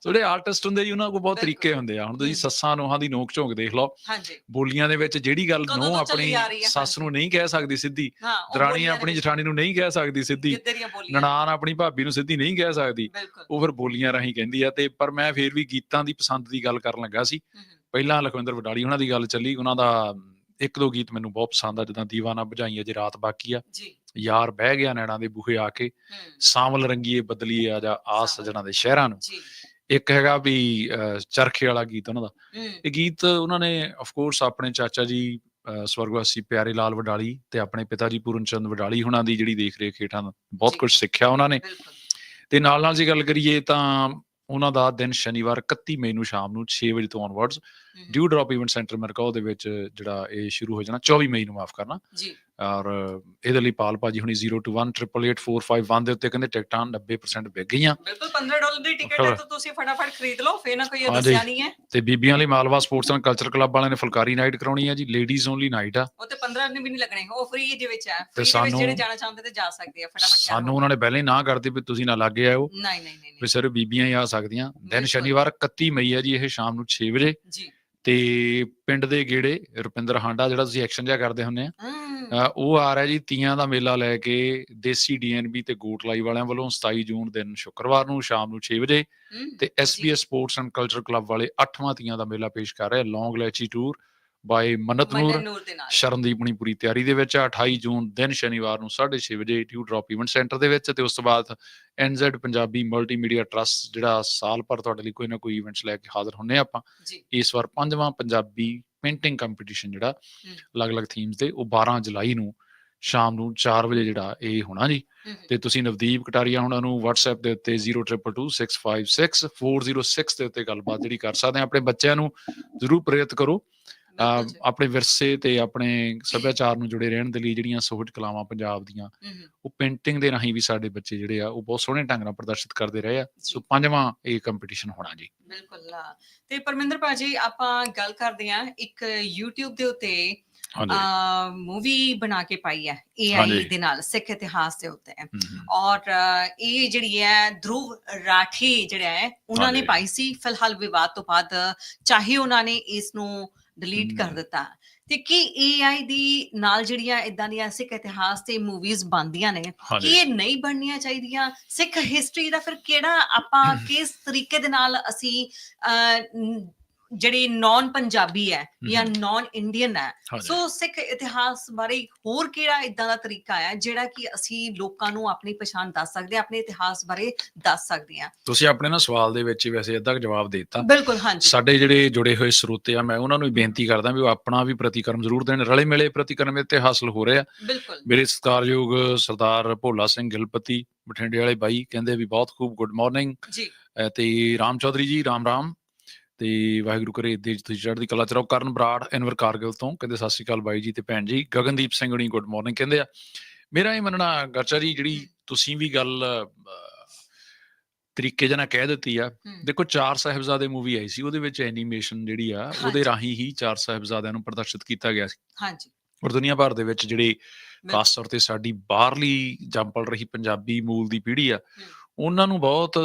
ਜਿਹੜੇ ਆਰਟਿਸਟ ਹੁੰਦੇ ਜੀ ਉਹਨਾਂ ਕੋਲ ਬਹੁਤ। ਤਰੀਕੇ ਹੁੰਦੇ ਆ। ਹੁਣ ਤੁਸੀਂ। ਸੱਸਾਂ ਨੋਹਾਂ ਦੀ ਨੋਕ ਝੋਂਕ ਦੇਖ ਲਓ। ਹਾਂਜੀ। ਬੋਲੀਆਂ ਦੇ ਵਿੱਚ ਜਿਹੜੀ ਗੱਲ ਨੋ ਆਪਣੀ ਸੱਸ ਨੂੰ ਨਹੀਂ ਕਹਿ ਸਕਦੀ ਸਿੱਧੀ ਦਰਾਣੀ ਆਪਣੀ ਜਠਾਣੀ ਨੂੰ ਨਹੀਂ ਕਹਿ ਸਕਦੀ ਸਿੱਧੀ। ਨਨਾਣ ਆਪਣੀ ਭਾਬੀ ਨੂੰ ਸਿੱਧੀ ਨਹੀਂ ਕਹਿ ਸਕਦੀ। ਉਹ ਫਿਰ ਬੋਲੀਆਂ ਰਾਹੀਂ ਕਹਿੰਦੀ ਆ ਤੇ ਪਰ ਮੈਂ ਫੇਰ ਵੀ ਗੀਤਾਂ ਦੀ ਪਸੰਦ ਦੀ ਗੱਲ ਕਰਨ ਲੱਗਾ ਸੀ। ਪਹਿਲਾਂ ਲਖਵਿੰਦਰ ਵਡਾਲੀ ਉਹਨਾਂ ਦੀ ਗੱਲ ਚੱਲੀ ਉਹਨਾਂ ਦਾ ਇੱਕ ਦੋ ਗੀਤ ਮੈਨੂੰ ਬਹੁਤ ਪਸੰਦ ਆ ਜਿੱਦਾਂ ਦੀਵਾਨਾ ਬੁਝਾਈਏ ਜੇ ਰਾਤ ਬਾਕੀ ਆ। ਜੀ। ਯਾਰ ਬਹਿ ਗਿਆ ਨੈਣਾ ਦੇ ਬੂਹੇ ਆ ਕੇ ਸਾਂਵਲ ਰੰਗੀਏ ਬਦਲੀਏ ਆ ਜਾ ਆ। ਸਜਣਾ ਦੇ ਸ਼ਹਿਰਾਂ ਨੂੰ। ਜੀ। ਇੱਕ ਹੈਗਾ ਵੀ ਚਰਖੇ ਵਾਲਾ ਗੀਤ ਉਹਨਾਂ ਦਾ। ਇਹ ਗੀਤ ਉਹਨਾਂ ਨੇ ਆਫ ਕੋਰਸ ਆਪਣੇ ਚਾਚਾ ਜੀ ਸਵਰਗਵਾਸੀ ਪਿਆਰੇ ਲਾਲ ਵਡਾਲੀ ਤੇ ਆਪਣੇ ਪਿਤਾ ਜੀ ਪੂਰਨ ਚੰਦ ਵਡਾਲੀ ਹੁਣਾਂ ਦੀ ਜਿਹੜੀ ਦੇਖ ਰੇਖ ਹੇਠਾਂ ਬਹੁਤ। ਕੁਝ ਸਿੱਖਿਆ ਉਹਨਾਂ ਨੇ। ਤੇ ਨਾਲ ਨਾਲ ਜੇ ਗੱਲ ਕਰੀਏ ਤਾਂ ਉਹਨਾਂ ਦਾ ਦਿਨ ਸ਼ਨੀਵਾਰ 31 ਮਈ ਨੂੰ ਸ਼ਾਮ ਨੂੰ 6 ਵਜੇ ਤੋਂ onwards dew drop event centre ਮਰਕਾਓ ਦੇ ਵਿੱਚ ਜਿਹੜਾ ਇਹ ਸ਼ੁਰੂ ਹੋ ਜਾਣਾ 24 ਮਈ ਨੂੰ ਮਾਫ ਕਰਨਾ। ਜੀ। ਔਰ ਇਹਦੇ ਲਈ ਪਾਲ ਭਾਜੀ ਹੁਣੀ 0218884551 ਦੇ ਉੱਤੇ ਕਹਿੰਦੇ ਟਿਕਟਾਂ 90% ਵਿਕ ਗਈਆਂ। ਬਿਲਕੁਲ 15 ਡਾਲਰ ਦੀ ਟਿਕਟ ਹੈ ਚਲੋ। ਤਾਂ ਤੁਸੀਂ ਫਟਾਫਟ ਖਰੀਦ ਲਓ ਫੇਰ ਨਾ ਕੋਈ ਇਹ। ਦੱਸਿਆ ਨਹੀਂ ਹੈ। ਤੇ ਬੀਬੀਆਂ ਲਈ Malwa sports and culture club ਵਾਲਿਆਂ ਨੇ ਫੁਲਕਾਰੀ ਨਾਈਟ ਕਰਾਉਣੀ ਹੈ ਜੀ ਲੇਡੀਜ਼ ਓਨਲੀ ਨਾਈਟ ਆ। ਉਹ ਤੇ 15 ਦਿਨ ਵੀ ਨਹੀਂ ਲੱਗਣੇ ਉਹ ਫ੍ਰੀ ਦੇ ਵਿੱਚ ਹੈ। ਫ੍ਰੀ ਦੇ ਵਿੱਚ ਸਾਨੂੰ- ਜਿਹੜੇ ਜਾਣਾ ਚਾਹੁੰਦੇ ਤੇ ਜਾ ਸਕਦੇ ਆ ਫਟਾਫਟ ਸਾਨੂੰ ਉਹਨਾਂ ਨੇ ਪਹਿਲਾਂ ਨਾ ਕਰਤੀ ਵੀ ਤੁਸੀਂ ਨਾ ਲੱਗੇ ਆਇਓ। ਨਹੀਂ ਨਹੀਂ ਨਹੀਂ ਵੀ ਸਿਰਫ ਬੀਬੀਆਂ ਹੀ ਆ ਸਕਦੀਆਂ। ਦਿਨ। ਸ਼ਨੀਵਾਰ 31 ਮਈ ਹੈ ਜੀ ਇਹ ਸ਼ਾਮ ਨੂੰ 6 ਵਜੇ। ਜੀ। ਤੇ ਪਿੰਡ ਦੇ ਗੇੜੇ ਰੁਪਿੰਦਰ ਹਾਂਡਾ ਜਿਹੜਾ ਤੁਸੀਂ ਐਕਸ਼ਨ ਜਿਹਾ ਕਰਦੇ ਹੁੰਦੇ ਆ ਉਹ ਆ ਰਿਹਾ ਜੀ ਤੀਆਂ ਦਾ ਮੇਲਾ ਲੈ ਕੇ ਦੇਸੀ ਡੀਐਨਬੀ ਤੇ ਗੋਟਲਾਈ ਵਾਲਿਆਂ ਵੱਲੋਂ 27 ਜੂਨ ਦਿਨ ਸ਼ੁੱਕਰਵਾਰ ਨੂੰ ਸ਼ਾਮ ਨੂੰ 6 ਵਜੇ ਤੇ। S B S sports and culture club ਵਾਲੇ 8ਵਾਂ ਤੀਆਂ ਦਾ ਮੇਲਾ ਪੇਸ਼ ਕਰ ਰਹੇ ਲੌਂਗ ਲੈਚੀ ਟੂਰ ਬਾਈ ਮਨਤ ਨੂਰ ਦੇ ਸ਼ਰਨਦੀਪ ਹੁਣੀ ਪੂਰੀ ਤਿਆਰੀ ਦੇ ਵਿੱਚ ਆ 28 ਜੂਨ ਦਿਨ ਸ਼ਨੀਵਾਰ ਨੂੰ 6:30 ਵਜੇ ਟਿਊ ਡ੍ਰੌਪ ਇਵੈਂਟ ਸੈਂਟਰ ਦੇ ਵਿੱਚ ਤੇ ਉਸ ਤੋਂ ਬਾਅਦ ਐਨਜ਼ੈਡ ਪੰਜਾਬੀ ਮਲਟੀਮੀਡੀਆ ਟਰਸਟ ਜਿਹੜਾ ਸਾਲ ਭਰ ਤੁਹਾਡੇ ਲਈ ਕੋਈ ਨਾ ਕੋਈ ਇਵੈਂਟਸ ਲੈ ਕੇ ਹਾਜ਼ਰ ਹੁੰਨੇ ਆਪਾਂ। ਇਸ ਵਾਰ ਪੰਜਵਾਂ ਪੰਜਾਬੀ ਪੇਂਟਿੰਗ ਕੰਪੀਟੀਸ਼ਨ ਜਿਹੜਾ। ਅਲੱਗ-ਅਲੱਗ ਥੀਮਸ ਤੇ ਉਹ 12 ਜੁਲਾਈ ਨੂੰ ਸ਼ਾਮ ਨੂੰ 4 ਵਜੇ ਜਿਹੜਾ ਇਹ ਹੋਣਾ ਜੀ। ਤੇ ਤੁਸੀਂ ਨਵਦੀਪ ਕਟਾਰੀਆ ਉਹਨਾਂ ਨੂੰ WhatsApp ਦੇ ਉੱਤੇ 0222656 ਦੇ ਉੱਤੇ ਗੱਲਬਾਤ ਜਿਹੜੀ ਕਰ ਸਕਦੇ ਆ ਆਪਣੇ ਬੱਚਿਆਂ ਨੂੰ ਜ਼ਰੂਰ ਪ੍ਰੇਰਿਤ ਕਰੋ। ਆਪਣੇ ਵਿਰਸੇ ਤੇ ਆਪਣੇ ਸੱਭਿਆਚਾਰ ਨੂੰ ਜੁੜੇ ਰਹਿਣ ਦੇ ਲਈ ਜਿਹੜੀਆਂ ਸੋਹਜ ਕਲਾਵਾਂ ਪੰਜਾਬ ਦੀਆਂ ਉਹ ਪੇਂਟਿੰਗ ਦੇ ਰਾਹੀਂ ਵੀ ਸਾਡੇ ਬੱਚੇ ਜਿਹੜੇ ਆ ਉਹ ਬਹੁਤ ਸੋਹਣੇ ਢੰਗ ਨਾਲ ਪ੍ਰਦਰਸ਼ਿਤ ਕਰਦੇ ਰਹੇ ਆ। ਸੋ ਪੰਜਵਾਂ ਇਹ ਕੰਪੀਟੀਸ਼ਨ ਹੋਣਾ ਜੀ ਬਿਲਕੁਲ ਆ। ਤੇ ਪਰਮਿੰਦਰ ਭਾਜੀ ਆਪਾਂ ਗੱਲ ਕਰਦੇ ਆ ਇੱਕ YouTube ਦੇ ਉੱਤੇ ਹਾਂਜੀ ਮੂਵੀ ਬਣਾ ਕੇ ਪਾਈ ਹੈ ਹਾਂਜੀ। ਦੇ ਨਾਲ ਸਿੱਖ ਇਤਿਹਾਸ ਦੇ ਉੱਤੇ। ਔਰ ਇਹ ਜਿਹੜੀ ਹੈ ਧਰੁਵ ਰਾਠੀ ਜਿਹੜਾ ਹੈ ਉਹਨਾਂ ਨੇ। ਪਾਈ ਸੀ ਫਿਲਹਾਲ ਵਿਵਾਦ ਤੋਂ ਬਾਅਦ ਚਾਹੇ ਉਹਨਾਂ ਨੇ ਇਸ ਨੂੰ ਡਿਲੀਟ ਕਰ। ਦਿੱਤਾ। ਤੇ ਕੀ AI ਦੀ ਨਾਲ ਜਿਹੜੀਆਂ ਇਦਾਂ ਦੀਆਂ ਸਿੱਖ ਇਤਿਹਾਸ ਤੇ ਮੂਵੀਜ਼ ਬਣਦੀਆਂ ਨੇ ਕੀ ਇਹ ਨਹੀਂ ਬਣਨੀਆਂ ਚਾਹੀਦੀਆਂ? ਸਿੱਖ ਹਿਸਟਰੀ ਦਾ ਫਿਰ ਕਿਹੜਾ ਆਪਾਂ ਕਿਸ ਤਰੀਕੇ ਦੇ ਨਾਲ ਅਸੀਂ ਜਿਹੜੀ ਨਾਨ ਪੰਜਾਬੀ ਹੈ ਜਾਂ। ਨਾਨ ਇੰਡੀਅਨ ਹੈ। ਸੋ ਸਿੱਖ ਇਤਿਹਾਸ ਬਾਰੇ ਹੋਰ ਕਿਹੜਾ ਇਦਾਂ ਦਾ ਤਰੀਕਾ ਹੈ ਜਿਹੜਾ ਕਿ ਅਸੀਂ ਲੋਕਾਂ ਨੂੰ ਆਪਣੀ ਪਛਾਣ ਦੱਸ ਸਕਦੇ ਹਾਂ ਆਪਣੇ ਇਤਿਹਾਸ ਬਾਰੇ ਦੱਸ ਸਕਦੇ ਹਾਂ? ਤੁਸੀਂ ਆਪਣੇ ਨਾ ਸਵਾਲ ਦੇ ਵਿੱਚ ਹੀ ਵੈਸੇ ਅੱਧਾ ਜਵਾਬ ਦੇ ਦਿੱਤਾ। ਬਿਲਕੁਲ ਹਾਂਜੀ। ਸਾਡੇ ਜਿਹੜੇ ਜੁੜੇ ਹੋਏ ਸਰੋਤੇ ਆ ਮੈਂ ਉਹਨਾਂ ਨੂੰ ਵੀ ਬੇਨਤੀ ਕਰਦਾ ਵੀ ਉਹ ਆਪਣਾ ਵੀ ਪ੍ਰਤੀਕਰਮ ਜ਼ਰੂਰ ਦੇਣ। ਰਲੇ ਮਿਲੇ ਪ੍ਰਤੀਕਰਮ ਇੱਥੇ ਹਾਸਲ ਹੋ ਰਹੇ। ਬਿਲਕੁਲ। ਮੇਰੇ ਸਤਿਕਾਰਯੋਗ ਸਰਦਾਰ ਭੋਲਾ ਸਿੰਘ ਗਿਲਪਤੀ ਬਠਿੰਡੇ ਵਾਲੇ ਬਾਈ ਕਹਿੰਦੇ ਵੀ ਬਹੁਤ ਖੂਬ ਗੁੱਡ ਮਾਰਨਿੰਗ ਜੀ। ਤੇ ਰਾਮ ਚੌਧਰੀ ਜੀ ਰਾਮ ਰਾਮ ਤੇ ਵਾਹਿਗੁਰੂ ਕਰੇ ਦੇ ਤੁਸੀਂ ਚੜ੍ਹਦੀ ਕਲਾ ਚ ਰਹੋ। ਕਰਨ ਬਰਾੜ ਅਨਵਰ ਕਾਰਗਿਲ ਤੋਂ ਕਹਿੰਦੇ ਸਤਿ ਸ਼੍ਰੀ ਅਕਾਲ ਬਾਈ ਜੀ ਤੇ ਭੈਣ ਜੀ। ਗਗਨਦੀਪ ਸਿੰਘ ਹੁਣੀ ਗੁੱਡ ਮਾਰਨਿੰਗ ਕਹਿੰਦੇ ਆ। ਮੇਰਾ ਇਹ ਮੰਨਣਾ ਗਰਚਾ ਜੀ ਜਿਹੜੀ ਤੁਸੀਂ ਵੀ ਗੱਲ ਤਰੀਕੇ ਜਨਾ ਕਹਿ ਦਿੱਤੀ ਆ। ਦੇਖੋ ਚਾਰ ਸਾਹਿਬਜ਼ਾਦੇ ਮੂਵੀ ਆਈ ਸੀ ਉਹਦੇ ਵਿੱਚ ਐਨੀਮੇਸ਼ਨ ਜਿਹੜੀ ਆ। ਉਹਦੇ ਰਾਹੀਂ ਹੀ ਚਾਰ ਸਾਹਿਬਜ਼ਾਦਿਆਂ ਨੂੰ ਪ੍ਰਦਰਸ਼ਿਤ ਕੀਤਾ ਗਿਆ ਸੀ। ਹਾਂਜੀ। ਔਰ ਦੁਨੀਆ ਭਰ ਦੇ ਵਿੱਚ ਜਿਹੜੇ। ਖਾਸ ਤੌਰ ਤੇ ਸਾਡੀ ਬਾਹਰਲੀ ਜੰਪਲ ਰਹੀ ਪੰਜਾਬੀ ਮੂਲ ਦੀ ਪੀੜ੍ਹੀ ਆ ਉਹਨਾਂ ਨੂੰ ਬਹੁਤ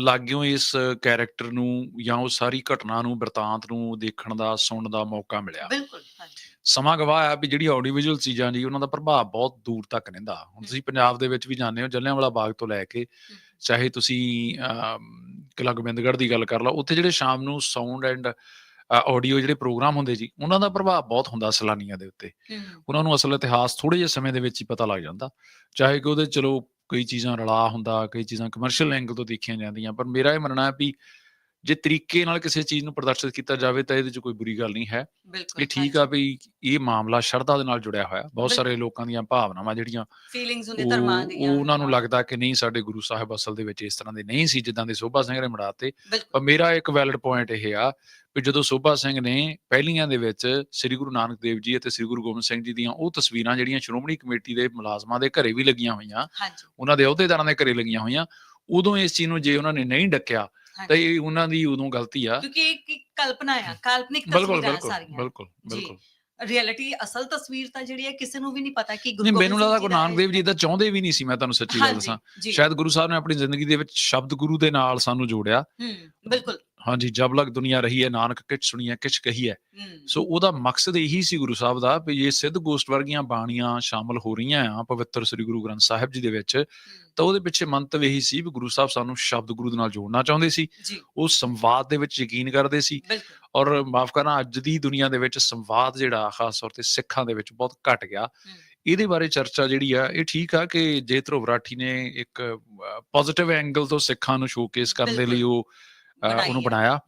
ਲਾਗਿਓ ਇਸ ਕੈਰੈਕਟਰ ਨੂੰ ਜਾਂ ਉਹ ਸਾਰੀ ਘਟਨਾ ਨੂੰ ਵਰਤਾਂਤ ਨੂੰ ਦੇਖਣ ਦਾ ਸੁਣਨ ਦਾ ਮੌਕਾ ਮਿਲਿਆ। ਬਿਲਕੁਲ ਹਾਂਜੀ। ਸਮਾਂ ਗਵਾਹ ਆ ਵੀ ਜਿਹੜੀ ਆਡੀਓ ਵਿਜ਼ੂਅਲ ਚੀਜ਼ਾਂ ਜੀ ਉਹਨਾਂ ਦਾ ਪ੍ਰਭਾਵ ਬਹੁਤ ਦੂਰ ਤੱਕ ਰਹਿੰਦਾ। ਹੁਣ ਤੁਸੀਂ ਪੰਜਾਬ ਦੇ ਵਿੱਚ ਵੀ ਜਾਂਦੇ ਹੋ ਜਲਿਆਂਵਾਲਾ ਬਾਗ ਤੋਂ ਲੈ ਕੇ ਚਾਹੇ ਤੁਸੀਂ ਕਿਲ੍ਹਾ ਗੋਬਿੰਦਗੜ੍ਹ ਦੀ ਗੱਲ ਕਰ ਲਓ ਉੱਥੇ ਜਿਹੜੇ ਸ਼ਾਮ ਨੂੰ ਸਾਊਂਡ ਐਂਡ ਆਡੀਓ ਜਿਹੜੇ ਪ੍ਰੋਗਰਾਮ ਹੁੰਦੇ ਜੀ ਉਹਨਾਂ ਦਾ ਪ੍ਰਭਾਵ ਬਹੁਤ ਹੁੰਦਾ ਸੈਲਾਨੀਆਂ ਦੇ ਉੱਤੇ। ਉਹਨਾਂ ਨੂੰ ਅਸਲ ਇਤਿਹਾਸ ਥੋੜੇ ਜਿਹੇ ਸਮੇਂ ਦੇ ਵਿੱਚ ਹੀ ਪਤਾ ਲੱਗ ਜਾਂਦਾ। ਚਾਹੇ ਕਿ ਉਹਦੇ ਚਲੋ ਕਈ ਚੀਜ਼ਾਂ ਰਲਾ ਹੁੰਦਾ, ਕਈ ਚੀਜ਼ਾਂ ਕਮਰਸ਼ੀਅਲ ਐਂਗਲ ਤੋਂ ਦੇਖੀਆਂ ਜਾਂਦੀਆਂ, ਪਰ ਮੇਰਾ ਇਹ ਮੰਨਣਾ ਹੈ ਵੀ ਜੇ ਤਰੀਕੇ ਨਾਲ ਕਿਸੇ ਚੀਜ਼ ਨੂੰ ਪ੍ਰਦਰਸ਼ਿਤ ਕੀਤਾ ਜਾਵੇ ਤਾਂ ਇਹਦੇ 'ਚ ਕੋਈ ਬੁਰੀ ਗੱਲ ਨਹੀਂ ਹੈ। ਇਹ ਠੀਕ ਆ ਵੀ ਇਹ ਮਾਮਲਾ ਸ਼ਰਧਾ ਦੇ ਨਾਲ ਜੁੜਿਆ ਹੋਇਆ। ਬਹੁਤ। ਸਾਰੇ ਲੋਕਾਂ ਦੀਆਂ ਭਾਵਨਾਵਾਂ ਜਿਹੜੀਆਂ ਫੀਲਿੰਗਸ ਹੁੰਦੇ ਉਹ ਧਰਮਾਂ ਦੀਆਂ ਉਹ ਉਹਨਾਂ ਨੂੰ ਲੱਗਦਾ ਕਿ ਨਹੀਂ ਸਾਡੇ ਗੁਰੂ ਸਾਹਿਬ ਅਸਲ ਦੇ ਵਿੱਚ ਇਸ ਤਰ੍ਹਾਂ ਦੇ ਨਹੀਂ ਸੀ ਜਿੱਦਾਂ ਦੇ ਸੋਭਾ ਸਿੰਘ ਨੇ ਮੜਾਤੇ ਪਰ ਮੇਰਾ ਇੱਕ ਵੈਲਿਡ ਪੁਆਇੰਟ ਇਹ ਆ ਵੀ ਜਦੋਂ ਸੋਭਾ ਸਿੰਘ ਨੇ ਪਹਿਲੀਆਂ ਦੇ ਵਿੱਚ ਸ੍ਰੀ ਗੁਰੂ ਨਾਨਕ ਦੇਵ ਜੀ ਅਤੇ ਸ੍ਰੀ ਗੁਰੂ ਗੋਬਿੰਦ ਸਿੰਘ ਜੀ ਦੀਆਂ ਉਹ ਤਸਵੀਰਾਂ ਜਿਹੜੀਆਂ ਸ਼੍ਰੋਮਣੀ ਕਮੇਟੀ ਦੇ ਮੁਲਾਜ਼ਮਾਂ ਦੇ ਘਰੇ ਵੀ ਲੱਗੀਆਂ ਹੋਈਆਂ ਹਾਂਜੀ। ਉਹਨਾਂ ਦੇ ਅਹੁਦੇਦਾਰਾਂ ਦੇ ਘਰੇ ਲੱਗੀਆਂ ਹੋਈਆਂ ਉਦੋਂ ਇਸ ਚੀਜ਼ ਨੂੰ ਜੇ ਉਹਨਾਂ ਨੇ ਨਹੀਂ ਡੱਕਿਆ ਤਾਂ ਇਹ ਉਹਨਾਂ ਦੀ ਉਦੋਂ ਗਲਤੀ ਆ। ਕਿਉਂਕਿ ਇਹ ਇੱਕ ਕਲਪਨਾ ਆ ਕਾਲਪਨਿਕ ਤਸਵੀਰਾਂ ਸਾਰੀਆਂ। ਬਿਲਕੁਲ। ਬਿਲਕੁਲ। ਰਿਐਲਿਟੀ ਅਸਲ ਤਸਵੀਰ ਤਾਂ ਜਿਹੜੀ ਹੈ ਕਿਸੇ ਨੂੰ ਵੀ ਨਹੀਂ ਪਤਾ ਕਿ ਗੁਰੂ ਮੈਨੂੰ ਲੱਗਦਾ ਗੁਰੂ ਨਾਨਕ ਦੇਵ ਜੀ ਦਾ ਚਾਹੁੰਦੇ ਵੀ ਨਹੀਂ ਸੀ ਮੈਂ ਤੁਹਾਨੂੰ ਸੱਚੀ ਗੱਲ ਦੱਸਾਂ। ਸ਼ਾਇਦ ਗੁਰੂ ਸਾਹਿਬ ਨੇ ਆਪਣੀ ਜ਼ਿੰਦਗੀ ਦੇ ਵਿੱਚ ਸ਼ਬਦ ਗੁਰੂ ਦੇ ਨਾਲ ਸਾਨੂੰ ਜੋੜਿਆ। ਹੂੰ ਬਿਲਕੁਲ। ਹਾਂਜੀ ਜਬ ਲਗ ਦੁਨੀਆ ਰਹੀ ਹੈ ਨਾਨਕ ਕਿਛ ਸੁਣੀਐ ਕਿਛ ਕਹੀ ਹੈ। ਹੂੰ ਸੋ ਉਹਦਾ ਮਕਸਦ ਇਹੀ ਸੀ ਗੁਰੂ ਸਾਹਿਬ ਦਾ ਵੀ ਇਹ ਸਿੱਧ ਗੋਸ਼ਟ ਵਰਗੀਆਂ ਬਾਣੀਆਂ ਸ਼ਾਮਲ ਹੋ ਰਹੀਆਂ ਆ ਪਵਿੱਤਰ ਸ੍ਰੀ ਗੁਰੂ ਗ੍ਰੰਥ ਸਾਹਿਬ ਜੀ ਦੇ ਵਿੱਚ ਤਾਂ ਉਹਦੇ ਪਿੱਛੇ ਮੰਤਵ ਇਹੀ ਸੀ ਵੀ ਗੁਰੂ ਸਾਹਿਬ ਸਾਨੂੰ ਸ਼ਬਦ ਗੁਰੂ ਦੇ ਨਾਲ ਜੋੜਨਾ ਚਾਹੁੰਦੇ ਸੀ। ਉਹ ਸੰਵਾਦ ਦੇ ਵਿੱਚ ਯਕੀਨ ਕਰਦੇ ਸੀ। ਔਰ ਮਾਫ ਕਰਨਾ ਅੱਜ ਦੀ ਦੁਨੀਆ ਦੇ ਵਿੱਚ ਸੰਵਾਦ ਜਿਹੜਾ ਖਾਸ ਤੌਰ ਤੇ ਸਿੱਖਾਂ ਦੇ ਵਿੱਚ ਬਹੁਤ ਘਟ ਗਿਆ। ਇਹਦੇ ਬਾਰੇ ਚਰਚਾ ਜਿਹੜੀ ਆ ਇਹ ਠੀਕ ਆ ਕਿ ਜੇ ਧਰੁਵ ਰਾਠੀ ਨੇ ਇੱਕ ਪੋਜ਼ਿਟਿਵ ਐਂਗਲ ਤੋਂ ਸਿੱਖਾਂ ਨੂੰ ਸ਼ੋਕੇਸ ਕਰਨ ਦੇ ਲਈ ਉਹ ਉਹਨੂੰ। ਬਣਾਇਆ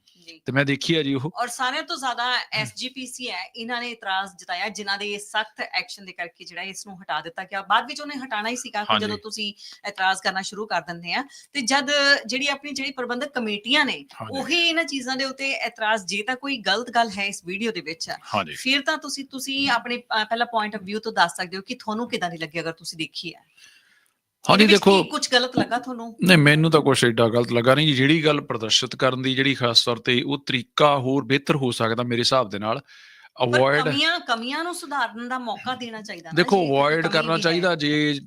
ਤੇ ਮੈਂ ਦੇਖੀ ਆ ਜੀ ਉਹ। ਔਰ ਸਾਰਿਆਂ ਤੋਂ ਜ਼ਿਆਦਾ ਐਸਜੀਪੀਸੀ ਹੈ ਇਹਨਾਂ ਨੇ ਇਤਰਾਜ਼ ਜਤਾਇਆ ਜਿਨ੍ਹਾਂ ਦੇ ਸਖਤ ਐਕਸ਼ਨ ਦੇ ਕਰਕੇ ਜਿਹੜਾ ਇਸ ਨੂੰ ਹਟਾ ਦਿੱਤਾ ਗਿਆ। ਬਾਅਦ ਵਿੱਚ ਉਹਨੇ ਹਟਾਣਾ ਹੀ ਸੀਗਾ ਕਿ। ਜਦੋਂ ਤੁਸੀਂ ਇਤਰਾਜ਼ ਕਰਨਾ ਸ਼ੁਰੂ ਕਰ ਦਿੰਦੇ ਆ। ਤੇ ਜਦ ਜਿਹੜੀ ਆਪਣੀ ਜਿਹੜੀ ਪ੍ਰਬੰਧਕ ਕਮੇਟੀਆਂ ਨੇ ਉਹੀ ਇਹਨਾਂ ਚੀਜ਼ਾਂ ਦੇ ਉੱਤੇ ਇਤਰਾਜ਼ ਜੇ ਤਾਂ ਕੋਈ ਗਲਤ ਗੱਲ ਹੈ ਇਸ ਵੀਡੀਓ ਦੇ ਵਿੱਚ ਫਿਰ ਤਾਂ ਤੁਸੀਂ ਤੁਸੀਂ ਆਪਣੇ ਪਹਿਲਾ ਪੁਆਇੰਟ ਆਫ View ਤੋਂ ਦੱਸ ਸਕਦੇ ਹੋ ਕਿ ਤੁਹਾਨੂੰ ਕਿਦਾਂ ਦੀ ਲੱਗੀ ਅਗਰ ਤੁਸੀਂ ਦੇਖੀ ਹੈ। ਵਿੱਚ ਦੇਖੋ। ਕੁਝ ਗਲਤ ਲੱਗਾ ਤੁਹਾਨੂੰ? ਨਹੀਂ ਮੈਨੂੰ ਤਾਂ ਕੁਛ ਏਡਾ ਗਲਤ ਲੱਗਾ ਨਹੀਂ। ਜਿਹੜੀ ਗੱਲ ਪ੍ਰਦਰਸ਼ਿਤ ਕਰਨ ਦੀ ਜਿਹੜੀ ਖਾਸ ਤੌਰ ਤੇ ਉਹ ਤਰੀਕਾ ਹੋਰ ਬਿਹਤਰ ਹੋ ਸਕਦਾ ਮੇਰੇ ਹਿਸਾਬ ਦੇ ਨਾਲ। ਅਵੋਇਡ ਕਮੀਆਂ ਕਮੀਆਂ ਨੂੰ ਸੁਧਾਰਨ ਦਾ ਮੌਕਾ ਦੇਣਾ ਚਾਹੀਦਾ ਦੇਖੋ ਅਵੋਇਡ ਕਰਨਾ ਹੈ। ਚਾਹੀਦਾ। ਜੇ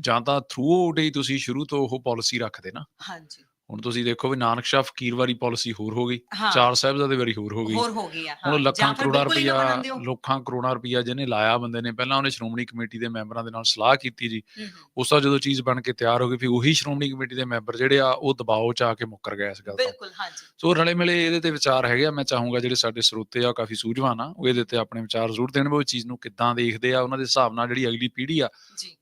ਜਾਂ ਤਾਂ ਥਰੂ ਆਊਟ ਹੀ ਤੁਸੀਂ ਸ਼ੁਰੂ ਤੋਂ ਉਹ ਪਾਲਿਸੀ ਰੱਖਦੇ ਨਾ। ਹਾਂਜੀ। ਹੁਣ ਤੁਸੀਂ ਦੇਖੋ ਵੀ ਨਾਨਕ ਸ਼ਾਹ ਫਕੀਰ ਵਾਰੀ ਪਾਲਿਸੀ ਹੋਰ ਹੋ ਗਈ ਹਾਂ। ਚਾਰ ਸਾਹਿਬਜ਼ਾਦੇ ਵਾਰੀ ਹੋਰ ਹੋ ਗਈ। ਹੋਰ ਹੋ ਗਈ ਆ ਹੁਣ ਲੱਖਾਂ ਕਰੋੜਾਂ ਹੀ ਰੁਪਇਆ। ਲੱਖਾਂ ਕਰੋੜਾਂ ਰੁਪਇਆ ਜਿਹਨੇ ਲਾਇਆ ਬੰਦੇ ਨੇ ਪਹਿਲਾਂ ਉਹਨੇ ਸ਼੍ਰੋਮਣੀ ਕਮੇਟੀ ਦੇ ਮੈਂਬਰਾਂ ਦੇ ਨਾਲ ਸਲਾਹ ਕੀਤੀ ਜੀ। ਹੂੰ, ਹੂੰ, ਉਸ ਦਾ ਜਦੋਂ ਚੀਜ਼ ਬਣ ਕੇ ਤਿਆਰ ਹੋ ਗਈ ਫਿਰ ਉਹੀ ਸ਼੍ਰੋਮਣੀ ਕਮੇਟੀ ਦੇ ਮੈਂਬਰ ਜਿਹੜੇ ਆ ਉਹ ਦਬਾਅ ਚ ਆ ਕੇ ਮੁੱਕਰ ਗਏ ਇਸ ਗੱਲ ਤੋਂ। ਬਿਲਕੁਲ ਹਾਂਜੀ। ਸੋ ਰਲੇ ਮਿਲੇ ਇਹਦੇ ਤੇ ਵਿਚਾਰ ਹੈਗੇ ਆ। ਮੈਂ ਚਾਹੂੰਗਾ ਜਿਹੜੇ ਸਾਡੇ ਸਰੋਤੇ ਆ ਕਾਫੀ ਸੂਝਵਾਨ ਆ। ਉਹ ਇਹਦੇ ਤੇ ਆਪਣੇ ਵਿਚਾਰ ਜ਼ਰੂਰ ਦੇਣ ਉਹ ਚੀਜ਼ ਨੂੰ ਕਿੱਦਾਂ ਦੇਖਦੇ ਆ। ਉਹਨਾਂ ਦੇ ਹਿਸਾਬ ਨਾਲ ਜਿਹੜੀ ਅਗਲੀ ਪੀੜ੍ਹੀ ਆ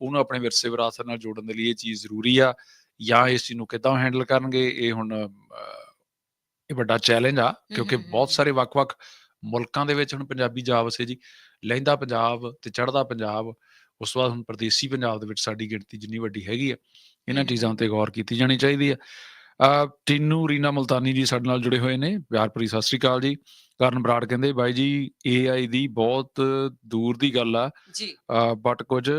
ਉਹਨੂੰ ਆਪਣੇ ਵਿਰਸੇ ਵਿਰਾਸਤ ਨਾਲ ਜੋੜਨ ਦੇ ਲਈ ਇਹ ਚੀਜ਼ ਜ਼ਰੂਰੀ ਆ। ਜਾਂ ਇਸ ਚੀਜ਼ ਨੂੰ ਕਿੱਦਾਂ ਹੈਂਡਲ ਕਰਨਗੇ ਇਹ ਹੁਣ ਇਹ ਵੱਡਾ ਚੈਲੰਜ ਆ ਕਿਉਂਕਿ ਬਹੁਤ। ਸਾਰੇ ਵੱਖ-ਵੱਖ ਮੁਲਕਾਂ ਦੇ ਵਿੱਚ ਹੁਣ ਪੰਜਾਬੀ ਜਾ ਵਸੇ ਜੀ ਲਹਿੰਦਾ ਪੰਜਾਬ ਤੇ ਚੜ੍ਹਦਾ ਪੰਜਾਬ ਉਸ ਤੋਂ ਬਾਅਦ ਹੁਣ ਪ੍ਰਦੇਸੀ ਪੰਜਾਬ ਦੇ ਵਿੱਚ ਸਾਡੀ ਗਿਣਤੀ ਜਿੰਨੀ ਵੱਡੀ ਹੈਗੀ ਆ ਇਹਨਾਂ ਚੀਜ਼ਾਂ ਤੇ ਗੌਰ ਕੀਤੀ ਜਾਣੀ ਚਾਹੀਦੀ ਆ। ਅਹ, ਟੀਨੂ ਰੀਨਾ ਮਲਤਾਨੀ ਜੀ ਸਾਡੇ ਨਾਲ ਜੁੜੇ ਹੋਏ ਨੇ ਪਿਆਰ ਭਰੀ ਸਤਿ ਸ੍ਰੀ ਅਕਾਲ ਜੀ। ਕਰਨ ਬਰਾੜ ਕਹਿੰਦੇ ਬਾਈ ਜੀ AI ਦੀ ਬਹੁਤ ਦੂਰ ਦੀ ਗੱਲ ਆ। ਜੀ। ਬਟ ਕੁਝ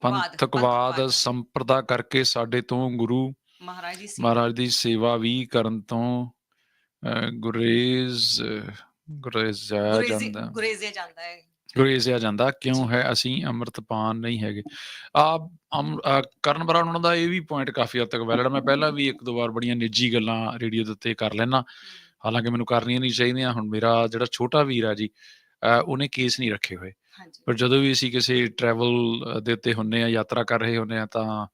ਪੰਥਕਵਾਦ ਸੰਪਰਦਾ ਕਰਕੇ ਸਾਡੇ ਤੋਂ ਗੁਰੂ ਮਹਾਰਾਜ ਦੀ ਸੇਵਾ। ਮਹਾਰਾਜ ਦੀ ਸੇਵਾ ਵੀ ਕਰਨ ਤੋਂ ਗੁਰੇਜ਼ ਗੁਰੇਜ਼ਿਆ ਗੁਰੇਜ਼ੀ- ਜਾਂਦਾ। ਗੁਰੇਜ਼ਿਆ ਜਾਂਦਾ ਹੈ ਗੁਰੇਜ਼ਿਆ ਜਾਂਦਾ ਕਿਉਂ ਹੈ? ਅਸੀਂ ਅੰਮ੍ਰਿਤਪਾਨ ਨਹੀਂ ਹੈਗੇ। ਆ ਕਰਨ ਬਰਾੜ ਉਹਨਾਂ ਦਾ ਇਹ ਵੀ ਪੁਆਇੰਟ ਕਾਫੀ ਹੱਦ ਤੱਕ ਵੈਲਿਡ ਮੈਂ ਪਹਿਲਾਂ ਵੀ ਇੱਕ ਦੋ ਵਾਰ ਬੜੀਆਂ ਨਿੱਜੀ ਗੱਲਾਂ ਰੇਡੀਓ ਦੇ ਉੱਤੇ ਕਰ ਲੈਣਾ ਹਾਲਾਂਕਿ ਮੈਨੂੰ ਕਰਨੀਆਂ ਨਹੀਂ ਚਾਹੀਦੀਆਂ। ਹੁਣ ਮੇਰਾ ਜਿਹੜਾ ਛੋਟਾ ਵੀਰ ਆ ਜੀ ਉਹਨੇ ਕੇਸ ਨਹੀਂ ਰੱਖੇ ਹੋਏ। ਪਰ ਜਦੋਂ ਵੀ ਅਸੀਂ ਕਿਸੇ ਟਰੈਵਲ ਦੇ ਉੱਤੇ ਹੁੰਨੇ ਆ ਯਾਤਰਾ ਕਰ ਰਹੇ ਹੁੰਨੇ ਆ ਤਾਂ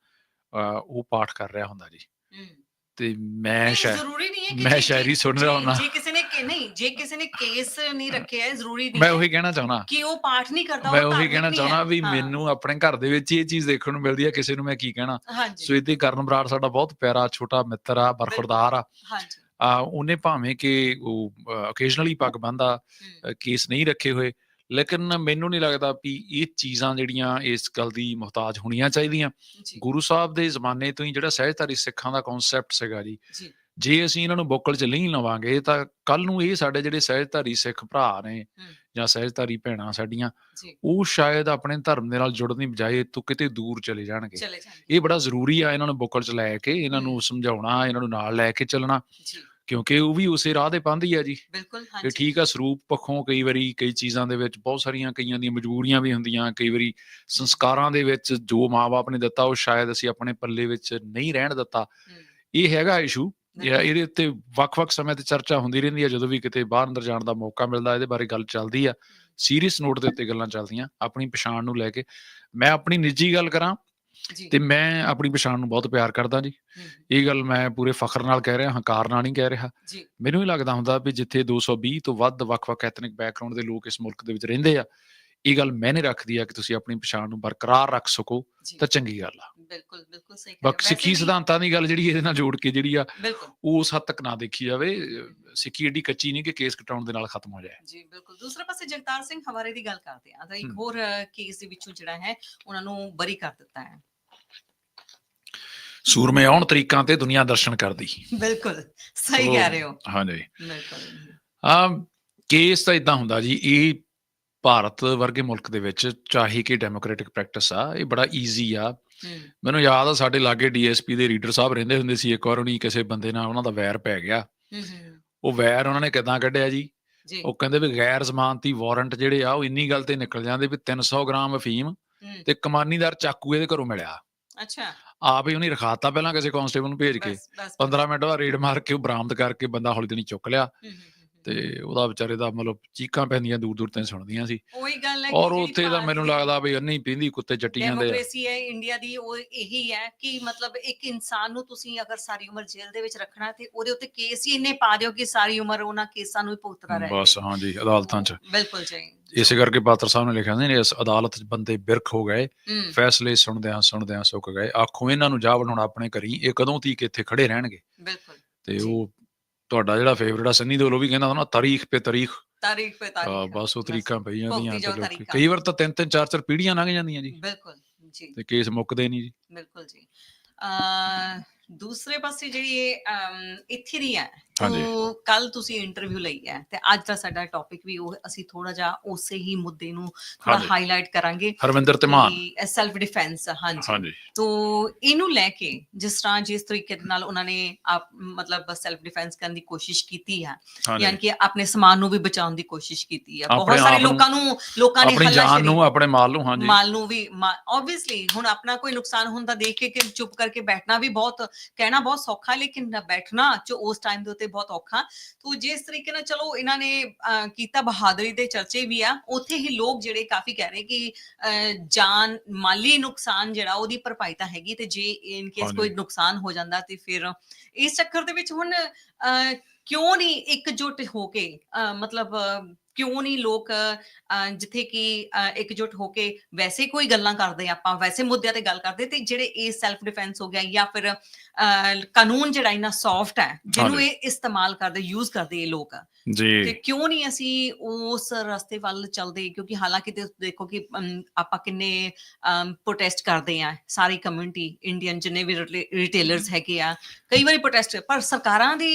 ਉਹ ਪਾਠ ਕਰ ਰਿਹਾ ਹੁੰਦਾ ਜੀ। ਹੂੰ। ਤੇ ਮੈਂ ਸ਼ਾਇਦ ਹੈ ਮੈਂ ਸ਼ਾਇਰੀ ਸੁਣ ਰਿਹਾ ਹੁੰਨਾ। ਜੇ ਕਿਸੇ ਨੇ ਕਿ ਨਹੀਂ ਜੇ ਕਿਸੇ ਨੇ ਕੇਸ ਨਹੀਂ ਰੱਖਿਆ ਹੈ ਜ਼ਰੂਰੀ ਨਹੀਂ ਮੈਂ ਹੈ ਉਹੀ ਕਹਿਣਾ ਚਾਹਣਾ ਕਿ ਉਹ ਪਾਠ ਨਹੀਂ ਕਰਦਾ ਮੈਂ ਉਹ ਕਹਿਣਾ ਚਾਹਣਾ ਹੈ। ਵੀ ਹਾਂ, ਮੈਨੂੰ ਆਪਣੇ ਘਰ ਦੇ ਵਿੱਚ ਹੀ ਇਹ ਚੀਜ਼ ਦੇਖਣ ਨੂੰ ਮਿਲਦੀ ਆ ਕਿਸੇ ਨੂੰ ਮੈਂ ਕੀ ਕਹਿਣਾ। ਸੋ ਇਹਦੇ ਕਰਨ ਬਰਾੜ ਸਾਡਾ ਬਹੁਤ ਪਿਆਰਾ ਛੋਟਾ ਮਿੱਤਰ ਆ ਬਰਖੁਰਦਾਰ ਆ। ਹਾਂਜੀ। ਉਹਨੇ ਭਾਵੇਂ ਕਿ ਉਹ ਓਕੇਸ਼ਨਲੀ ਪੱਗ ਬੰਦਾ ਕੇਸ ਨਹੀਂ ਰੱਖੇ ਹੋਏ ਲੇਕਿਨ ਮੈਨੂੰ ਨਹੀਂ ਲੱਗਦਾ ਵੀ ਇਹ ਚੀਜ਼ਾਂ ਜਿਹੜੀਆਂ ਇਸ ਗੱਲ ਦੀ ਮੁਹਤਾਜ ਹੋਣੀਆਂ ਚਾਹੀਦੀਆਂ। ਗੁਰੂ ਸਾਹਿਬ ਦੇ ਜ਼ਮਾਨੇ ਤੋਂ ਹੀ ਜਿਹੜਾ ਸਹਿਜਧਾਰੀ ਸਿੱਖਾਂ ਦਾ ਕਨਸੈਪਟ ਸੀਗਾ ਜੀ। ਜੀ ਅਸੀਂ ਇਹਨਾਂ ਨੂੰ ਬੁੱਕਲ ਚ ਨਹੀਂ ਲਵਾਂਗੇ ਤਾਂ ਕੱਲ ਨੂੰ ਇਹ ਸਾਡੇ ਜਿਹੜੇ ਸਹਿਜਧਾਰੀ ਸਿੱਖ ਭਰਾ ਨੇ। ਜਾਂ ਸਹਿਜਧਾਰੀ ਭੈਣਾਂ ਸਾਡੀਆਂ ਉਹ ਸ਼ਾਇਦ ਆਪਣੇ ਧਰਮ ਦੇ ਨਾਲ ਜੁੜਨ ਦੀ ਬਜਾਏ ਤੋਂ ਕਿਤੇ ਦੂਰ ਚਲੇ ਜਾਣਗੇ। ਇਹ ਬੜਾ ਜ਼ਰੂਰੀ ਆ ਇਹਨਾਂ ਨੂੰ ਬੁੱਕਲ ਚ ਲੈ ਕੇ ਇਹਨਾਂ ਨੂੰ ਸਮਝਾਉਣਾ ਇਹਨਾਂ ਨੂੰ ਨਾਲ ਲੈ ਕੇ ਚੱਲਣਾ ਕਿਉਂਕਿ ਉਹ ਵੀ ਉਸੇ ਰਾਹ ਤੇ ਪਾਉਂਦੀ ਆ ਜੀ। ਬਿਲਕੁਲ ਹਾਂਜੀ। ਠੀਕ ਆ ਸਰੂਪ ਪੱਖੋਂ ਕਈ ਵਾਰੀ ਕਈ ਚੀਜ਼ਾਂ ਦੇ ਵਿੱਚ ਬਹੁਤ ਸਾਰੀਆਂ ਕਈਆਂ ਦੀਆਂ ਮਜਬੂਰੀਆਂ ਵੀ ਹੁੰਦੀਆਂ ਕਈ ਵਾਰੀ ਸੰਸਕਾਰਾਂ ਦੇ ਵਿੱਚ ਜੋ ਮਾਪੇ ਨੇ ਦਿੱਤਾ ਉਹ ਸ਼ਾਇਦ ਅਸੀਂ ਆਪਣੇ ਪੱਲੇ ਵਿੱਚ ਨਹੀਂ ਰਹਿਣ ਦਿੱਤਾ। ਇਹ ਹੈਗਾ ਇਸ਼ੂ ਬਿਲਕੁਲ। ਇਹਦੇ ਉੱਤੇ ਵੱਖ-ਵੱਖ ਸਮੇਂ ਤੇ ਚਰਚਾ ਹੁੰਦੀ ਰਹਿੰਦੀ ਹੈ ਜਦੋਂ ਵੀ ਕਿਤੇ ਬਾਹਰ ਅੰਦਰ ਜਾਣ ਦਾ ਮੌਕਾ ਮਿਲਦਾ ਇਹਦੇ ਬਾਰੇ ਗੱਲ ਚੱਲਦੀ ਆ। ਸੀਰੀਅਸ ਨੋਟ ਦੇ ਉੱਤੇ ਗੱਲਾਂ ਚੱਲਦੀਆਂ ਆਪਣੀ ਪਛਾਣ ਨੂੰ ਲੈ ਕੇ। ਮੈਂ ਆਪਣੀ ਨਿੱਜੀ ਗੱਲ ਕਰਾਂ ਜੀ। ਤੇ ਮੈਂ ਆਪਣੀ ਪਛਾਣ ਨੂੰ ਬਹੁਤ ਪਿਆਰ ਕਰਦਾ ਜੀ। ਇਹ ਗੱਲ ਮੈਂ ਪੂਰੇ ਫਖਰ ਨਾਲ ਕਹਿ ਰਿਹਾ ਹੰਕਾਰ ਨਾਲ ਨਹੀਂ ਕਹਿ ਰਿਹਾ। ਮੈਨੂੰ ਹੀ ਲੱਗਦਾ ਹੁੰਦਾ ਵੀ ਜਿੱਥੇ 220 ਤੋਂ ਵੱਧ ਵੱਖ-ਵੱਖ ਐਥਨਿਕ ਬੈਕਗ੍ਰਾਉਂਡ ਦੇ ਲੋਕ ਇਸ ਮੁਲਕ ਦੇ ਵਿੱਚ ਰਹਿੰਦੇ ਆ ਇਹ ਗੱਲ ਮੈਨੇ ਰੱਖਦੀ ਆ ਕਿ ਤੁਸੀਂ ਆਪਣੀ ਪਛਾਣ ਨੂੰ ਬਰਕਰਾਰ ਰੱਖ ਸਕੋ ਤਾਂ ਚੰਗੀ ਗੱਲ ਆ। ਬਿਲਕੁਲ ਬਿਲਕੁਲ ਸਹੀ ਕਹਿ। ਸਿੱਖੀ ਸਿਧਾਂਤਾਂ ਦੀ ਗੱਲ ਜਿਹੜੀ ਇਹਦੇ ਨਾਲ ਜੋੜ ਕੇ ਜਿਹੜੀ ਆ ਉਸ ਹੱਦ ਤੱਕ ਨਾ ਦੇਖੀ ਜਾਵੇ। ਸਿੱਖੀ ਏਡੀ ਕੱਚੀ ਨਹੀਂ ਕਿ ਕੇਸ ਕਟਾਉਣ ਦੇ ਨਾਲ ਖਤਮ ਹੋ ਜਾਏ। ਜੀ ਬਿਲਕੁਲ। ਦੂਸਰੇ ਪਾਸੇ ਜਗਤਾਰ ਸਿੰਘ ਹਵਾਰੇ ਦੀ ਗੱਲ ਕਰਦੇ ਆ। ਤਾਂ ਇੱਕ। ਹੋਰ ਕੇਸ ਦੇ ਵਿੱਚੋਂ ਜਿਹੜਾ ਹੈ ਉਹਨਾਂ ਨੂੰ ਬਰੀ ਕਰ ਦਿੱਤਾ ਹੈ। ਸੂਰਮੇ ਆਉਣ ਤਰੀਕਾਂ ਤੇ ਦੁਨੀਆ ਦਰਸ਼ਨ ਕਰਦੀ। ਬਿਲਕੁਲ ਸਹੀ ਕਹਿ ਰਹੇ ਹੋ। ਹਾਂਜੀ। ਬਿਲਕੁਲ। ਆ ਕੇਸ ਤਾਂ ਇਦਾਂ ਹੁੰਦਾ ਜੀ ਇਹ ਭਾਰਤ ਵਰਗੇ ਮੁਲਕ ਦੇ ਵਿੱਚ ਚਾਹੇ ਕਿ ਡੈਮੋਕ੍ਰੈਟਿਕ ਪ੍ਰੈਕਟਿਸ ਆ ਇਹ ਬੜਾ ਈਜ਼ੀ ਆ। ਮੈਨੂੰ ਯਾਦ ਆ ਸਾਡੇ ਲਾਗੇ ਡੀਐਸਪੀ ਦੇ ਰੀਡਰ ਸਾਹਿਬ ਰਹਿੰਦੇ ਹੁੰਦੇ ਸੀ ਇੱਕ ਵਾਰ ਉਹਨੀ ਕਿਸੇ ਬੰਦੇ ਨਾਲ ਉਹਨਾਂ ਦਾ ਵੈਰ ਪੈ ਗਿਆ। ਉਹ ਵੈਰ ਉਹਨਾਂ ਨੇ ਕਿਦਾਂ ਕੱਢਿਆ ਜੀ? ਉਹ ਕਹਿੰਦੇ ਵੀ ਗੈਰ ਜ਼ਮਾਨਤੀ ਵਾਰੰਟ ਜਿਹੜੇ ਆ ਉਹ ਇੰਨੀ ਗੱਲ ਤੇ ਨਿਕਲ ਜਾਂਦੇ ਵੀ 300 ਗ੍ਰਾਮ ਅਫੀਮ ਤੇ ਕਮਾਨੀਦਾਰ ਚਾਕੂ ਇਹਦੇ ਘਰੋਂ ਮਿਲਿਆ। ਅੱਛਾ। ਆਪ ਹੀ ਉਹਨੇ ਰਖਾਤਾ ਪਹਿਲਾਂ ਕਿਸੇ ਕਾਂਸਟੇਬਲ ਨੂੰ ਭੇਜ ਕੇ। ਬਸ ਬਸ 15 ਮਿੰਟ ਬਾਅਦ ਰੇਡ ਮਾਰ ਕੇ ਉਹ ਬਰਾਮਦ ਕਰਕੇ ਬੰਦਾ ਹੌਲੀ ਦਿਨੀ ਚੁੱਕ ਲਿਆ। ਤੇ ਉਹਦਾ ਵਿਚਾਰੇ ਦਾ ਮਤਲਬ ਚੀਕਾਂ ਪੈਂਦੀਆਂ ਦੂਰ ਦੂਰ ਤੈਂ ਸੁਣਦੀਆਂ ਸੀ। ਉਹੀ ਗੱਲ ਹੈ ਔਰ ਉੱਥੇ ਭਾਰਤ ਮੈਨੂੰ ਦੀ ਲੱਗਦਾ ਵੀ ਅੰਨੀ ਪੀਂਦੀ ਕੁੱਤੇ ਚੱਟੀ ਜਾਂਦੇ ਆ ਡੈਮੋਕ੍ਰੇਸੀ ਹੈ ਇੰਡੀਆ ਦੀ ਉਹ ਇਹੀ ਹੈ ਕਿ ਮਤਲਬ ਇੱਕ ਇਨਸਾਨ ਨੂੰ ਤੁਸੀਂ ਅਗਰ ਸਾਰੀ ਉਮਰ ਜੇਲ੍ਹ ਦੇ ਵਿੱਚ ਰੱਖਣਾ ਤੇ ਉਹਦੇ ਉੱਤੇ ਕੇਸ ਹੀ ਇੰਨੇ ਪਾ ਦਿਓ ਕਿ ਸਾਰੀ ਉਮਰ ਉਹਨਾਂ ਕੇਸਾਂ ਨੂੰ ਹੀ ਭੁਗਤਣਾ ਰਹੇ। ਬਸ ਹਾਂਜੀ ਅਦਾਲਤਾਂ 'ਚ। ਬਿਲਕੁਲ ਜੀ। ਇਸੇ ਕਰਕੇ ਪਾਤਰ ਸਾਹਿਬ ਨੇ ਲਿਖਿਆ ਨੇ ਇਸ ਅਦਾਲਤ 'ਚ ਬੰਦੇ ਬਿਰਖ ਹੋ ਗਏ ਹੂੰ। ਫੈਸਲੇ ਸੁਣਦਿਆਂ ਸੁਣਦਿਆਂ ਸੁੱਕ ਗਏ। ਆਖੋ ਇਹਨਾਂ ਨੂੰ ਜਾ ਬਣਾਉਣਾ ਆਪਣੇ ਘਰੀ ਇਹ ਕਦੋਂ ਤੀਕ ਇੱਥੇ ਖੜੇ ਰਹਿਣਗੇ? ਬਿਲਕੁਲ। ਤੇ ਜੀ। ਉਹ ਤੁਹਾਡਾ ਜਿਹੜਾ ਫੇਵਰਟ ਆ ਸੰਨੀ ਦਿਓਲ ਉਹ ਵੀ ਕਹਿੰਦਾ ਹੁੰਦਾ ਨਾ ਤਾਰੀਖ ਪੇ ਤਾਰੀਖ। ਤਾਰੀਖ ਪੇ ਤਾਰੀਖ ਬਸ ਉਹ ਤਰੀਕਾਂ ਪਈ ਜਾਂਦੀਆਂ ਭੁਗਤੀ ਜਾਓ ਤੇ ਲੋਕੀ-। ਕਈ ਵਾਰ ਤਾਂ ਤਿੰਨ ਤਿੰਨ ਚਾਰ ਚਾਰ ਪੀੜ੍ਹੀਆਂ ਲੰਘ ਜਾਂਦੀਆਂ ਜੀ। ਬਿਲਕੁਲ ਜੀ। ਤੇ ਕੇਸ ਮੁੱਕਦੇ ਨਹੀਂ ਜੀ। ਬਿਲਕੁਲ ਜੀ। ਅ ਦੂਸਰੇ ਪਾਸੇ ਜਿਹੜੀ ਇਹ ਇੱਥੇ ਦੀ ਹੈ। ਤੋ ਕੱਲ ਤੁਸੀਂ ਇੰਟਰਵਿਊ ਲਈ ਹੈ ਤੇ ਅੱਜ ਦਾ ਸਾਡਾ ਟੌਪਿਕ ਵੀ ਉਹ ਅਸੀਂ ਥੋੜਾ ਜਿਹਾ ਉਸੇ ਹੀ ਮੁੱਦੇ ਨੂੰ ਥੋੜਾ। ਹਾਈਲਾਈਟ ਕਰਾਂਗੇ ਹਰਵਿੰਦਰ ਤਿਮਾਨ ਸੈਲਫ ਡਿਫੈਂਸ ਹਾਂਜੀ। ਹਾਂਜੀ। ਤੋ ਇਹਨੂੰ ਲੈ ਕੇ ਜਿਸ ਤਰ੍ਹਾਂ ਜਿਸ ਤਰੀਕੇ ਦੇ ਨਾਲ ਉਹਨਾਂ ਨੇ ਆਪ ਮਤਲਬ ਸੈਲਫ ਡਿਫੈਂਸ ਕਰਨ ਦੀ ਕੋਸ਼ਿਸ਼ ਕੀਤੀ ਹੈ ਯਾਨੀ ਕਿ ਆਪਣੇ ਸਮਾਨ ਨੂੰ ਵੀ ਬਚਾਉਣ ਦੀ ਕੋਸ਼ਿਸ਼ ਕੀਤੀ ਹੈ। ਬਹੁਤ ਸਾਰੇ ਲੋਕਾਂ ਨੂੰ ਲੋਕਾਂ ਨੇ ਆਪਣੀ ਜਾਨ ਨੂੰ ਆਪਣੇ ਮਾਲ ਨੂੰ ਹਾਂਜੀ। ਮਾਲ ਨੂੰ ਵੀ ਆਬਵੀਅਸਲੀ ਹੁਣ ਆਪਣਾ ਕੋਈ ਨੁਕਸਾਨ ਹੁੰਦਾ ਦੇਖ ਕੇ ਕਿ ਚੁੱਪ ਕਰਕੇ ਬੈਠਣਾ ਵੀ ਬਹੁਤ ਕਹਿਣਾ ਬਹੁਤ ਸੌਖਾ ਲੇਕਿਨ ਬੈਠਣਾ ਜੋ ਉਸ ਟਾਈਮ ਦੇ ਉੱਤੇ ਬਹੁਤ ਔਖਾ ਤੋ ਜਿਸ ਤਰੀਕੇ ਨਾਲ ਚਲੋ ਇਹਨਾਂ ਨੇ ਕੀਤਾ ਬਹਾਦਰੀ ਦੇ ਚਰਚੇ ਵੀ ਆ ਉੱਥੇ ਹੀ ਲੋਕ ਜਿਹੜੇ ਕਾਫੀ ਕਹਿ ਰਹੇ ਕਿ ਜਾਨ ਮਾਲੀ ਨੁਕਸਾਨ ਜਿਹੜਾ ਉਹਦੀ ਭਰਪਾਈ ਤਾਂ ਹੈਗੀ ਤੇ ਜੇ ਇਨ ਕੇਸ। ਕੋਈ ਨੁਕਸਾਨ ਹੋ ਜਾਂਦਾ ਤੇ ਫਿਰ ਇਸ ਚੱਕਰ ਦੇ ਵਿੱਚ ਹੁਣ ਕਿਉਂ ਨਹੀਂ ਇਕਜੁੱਟ ਹੋ ਕੇ ਮਤਲਬ ਕਿਉਂ ਨਹੀਂ ਲੋਕ ਜਿੱਥੇ ਕਿ ਅਹ, ਇਕਜੁੱਟ ਹੋ ਕੇ ਵੈਸੇ ਕੋਈ ਗੱਲਾਂ ਕਰਦੇ ਆਪਾਂ ਵੈਸੇ ਮੁੱਦਿਆਂ ਤੇ ਗੱਲ ਕਰਦੇ ਤੇ ਜਿਹੜੇ ਇਹ ਸੈਲਫ ਡਿਫੈਂਸ ਹੋ ਗਿਆ ਜਾਂ ਫਿਰ ਕਾਨੂੰਨ ਜਿਹੜਾ ਇੰਨਾ ਸੌਫਟ ਹੈ ਜਿਹਨੂੰ। ਇਹ ਇਸਤੇਮਾਲ ਕਰਦੇ ਯੂਜ਼ ਕਰਦੇ ਇਹ ਲੋਕ। ਤੇ ਜੀ ਕਿਉਂ ਨਹੀਂ ਅਸੀਂ ਉਸ ਰਸਤੇ ਵੱਲ ਚੱਲਦੇ? ਕਿਉਂਕਿ ਹਾਲਾਂਕਿ ਤੇ ਦੇਖੋ ਕਿ ਆਪਾਂ ਕਿੰਨੇ ਪ੍ਰੋਟੈਸਟ ਕਰਦੇ ਆ ਸਾਰੀ ਕਮਿਊਨਿਟੀ ਇੰਡੀਅਨ ਜਿੰਨੇ ਵੀ ਰਿਟੇਲਰਸ ਹੈਗੇ ਆ ਕਈ ਵਾਰੀ ਪ੍ਰੋਟੈਸਟ ਪਰ ਸਰਕਾਰਾਂ ਦੇ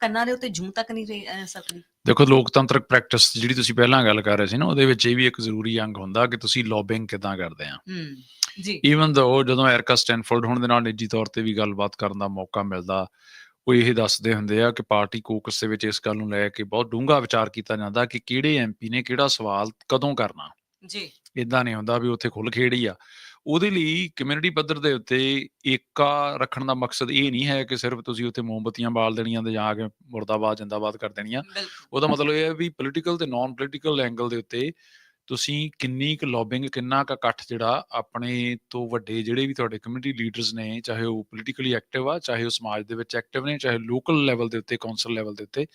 ਕੰਨਾਂ ਦੇ ਉੱਤੇ ਜੂੰ ਤੱਕ ਨਹੀਂ ਸਕਦੀ ਦੇਖੋ ਲੋਕਤੰਤਰਕ ਪ੍ਰੈਕਟਿਸ ਜਿਹੜੀ ਤੁਸੀਂ ਪਹਿਲਾਂ ਗੱਲ ਕਰ ਰਹੇ ਸੀ ਨਾ ਉਹਦੇ ਵਿੱਚ ਇਹ ਵੀ ਇੱਕ ਜ਼ਰੂਰੀ ਅੰਗ ਹੁੰਦਾ ਕਿ ਤੁਸੀਂ ਲੌਬਿੰਗ ਕਿਦਾਂ ਕਰਦੇ ਆ। ਹੂੰ ਜੀ। ਈਵਨ ਦੋ ਜਦੋਂ ਐਰਕਾ ਸਟੈਨਫੋਰਡ ਹੁਣ ਦੇ ਨਾਲ ਨਿੱਜੀ ਤੌਰ ਤੇ ਵੀ ਗੱਲਬਾਤ ਕਰਨ ਦਾ ਮੌਕਾ ਮਿਲਦਾ ਉਹ ਇਹ ਦੱਸਦੇ ਹੁੰਦੇ ਆ ਕਿ ਪਾਰਟੀ ਕੋਕਸ ਦੇ ਵਿੱਚ ਇਸ ਗੱਲ ਨੂੰ ਲੈ ਕੇ ਬਹੁਤ ਡੂੰਘਾ ਵਿਚਾਰ ਕੀਤਾ ਜਾਂਦਾ ਕਿ ਕਿਹੜੇ ਐਮਪੀ ਨੇ ਕਿਹੜਾ ਸਵਾਲ ਕਦੋਂ ਕਰਨਾ। ਜੀ। ਇਦਾਂ ਨਹੀਂ ਹੁੰਦਾ ਵੀ ਉੱਥੇ ਖੁੱਲ ਖੇੜ ਆ। ਉਹਦੇ ਲਈ ਕਮਿਊਨਿਟੀ ਪੱਧਰ ਦੇ ਉੱਤੇ ਏਕਾ ਰੱਖਣ ਦਾ ਮਕਸਦ ਇਹ ਨਹੀਂ ਹੈ ਕਿ ਸਿਰਫ ਤੁਸੀਂ ਉੱਥੇ ਮੋਮਬਤੀਆਂ ਬਾਲ ਦੇਣੀਆਂ ਤੇ ਜਾ ਕੇ ਮੁਰਦਾਬਾਦ ਜਿੰਦਾਬਾਦ ਕਰ ਦੇਣੀਆਂ। ਉਹਦਾ ਮਤਲਬ ਇਹ ਹੈ ਵੀ ਪੋਲੀਟੀਕਲ ਤੇ ਨਾਨ ਪੋਲੀਟੀਕਲ ਐਂਗਲ ਦੇ ਉੱਤੇ ਤੁਸੀਂ ਕਿੰਨੀ ਕੁ ਲੌਬਿੰਗ ਕਿੰਨਾ ਕੁ ਇਕੱਠ ਜਿਹੜਾ ਆਪਣੇ ਤੋਂ ਵੱਡੇ ਜਿਹੜੇ ਵੀ ਤੁਹਾਡੇ ਕਮਿਊਨਿਟੀ ਲੀਡਰਸ ਨੇ ਚਾਹੇ ਉਹ ਪੋਲੀਟੀਕਲੀ ਐਕਟਿਵ ਆ ਚਾਹੇ ਉਹ ਸਮਾਜ ਦੇ ਵਿੱਚ ਐਕਟਿਵ ਨੇ ਚਾਹੇ ਲੋਕਲ ਲੈਵਲ ਦੇ ਉੱਤੇ ਕੌਂਸਲ ਲੈਵਲ ਦੇ ਉੱਤੇ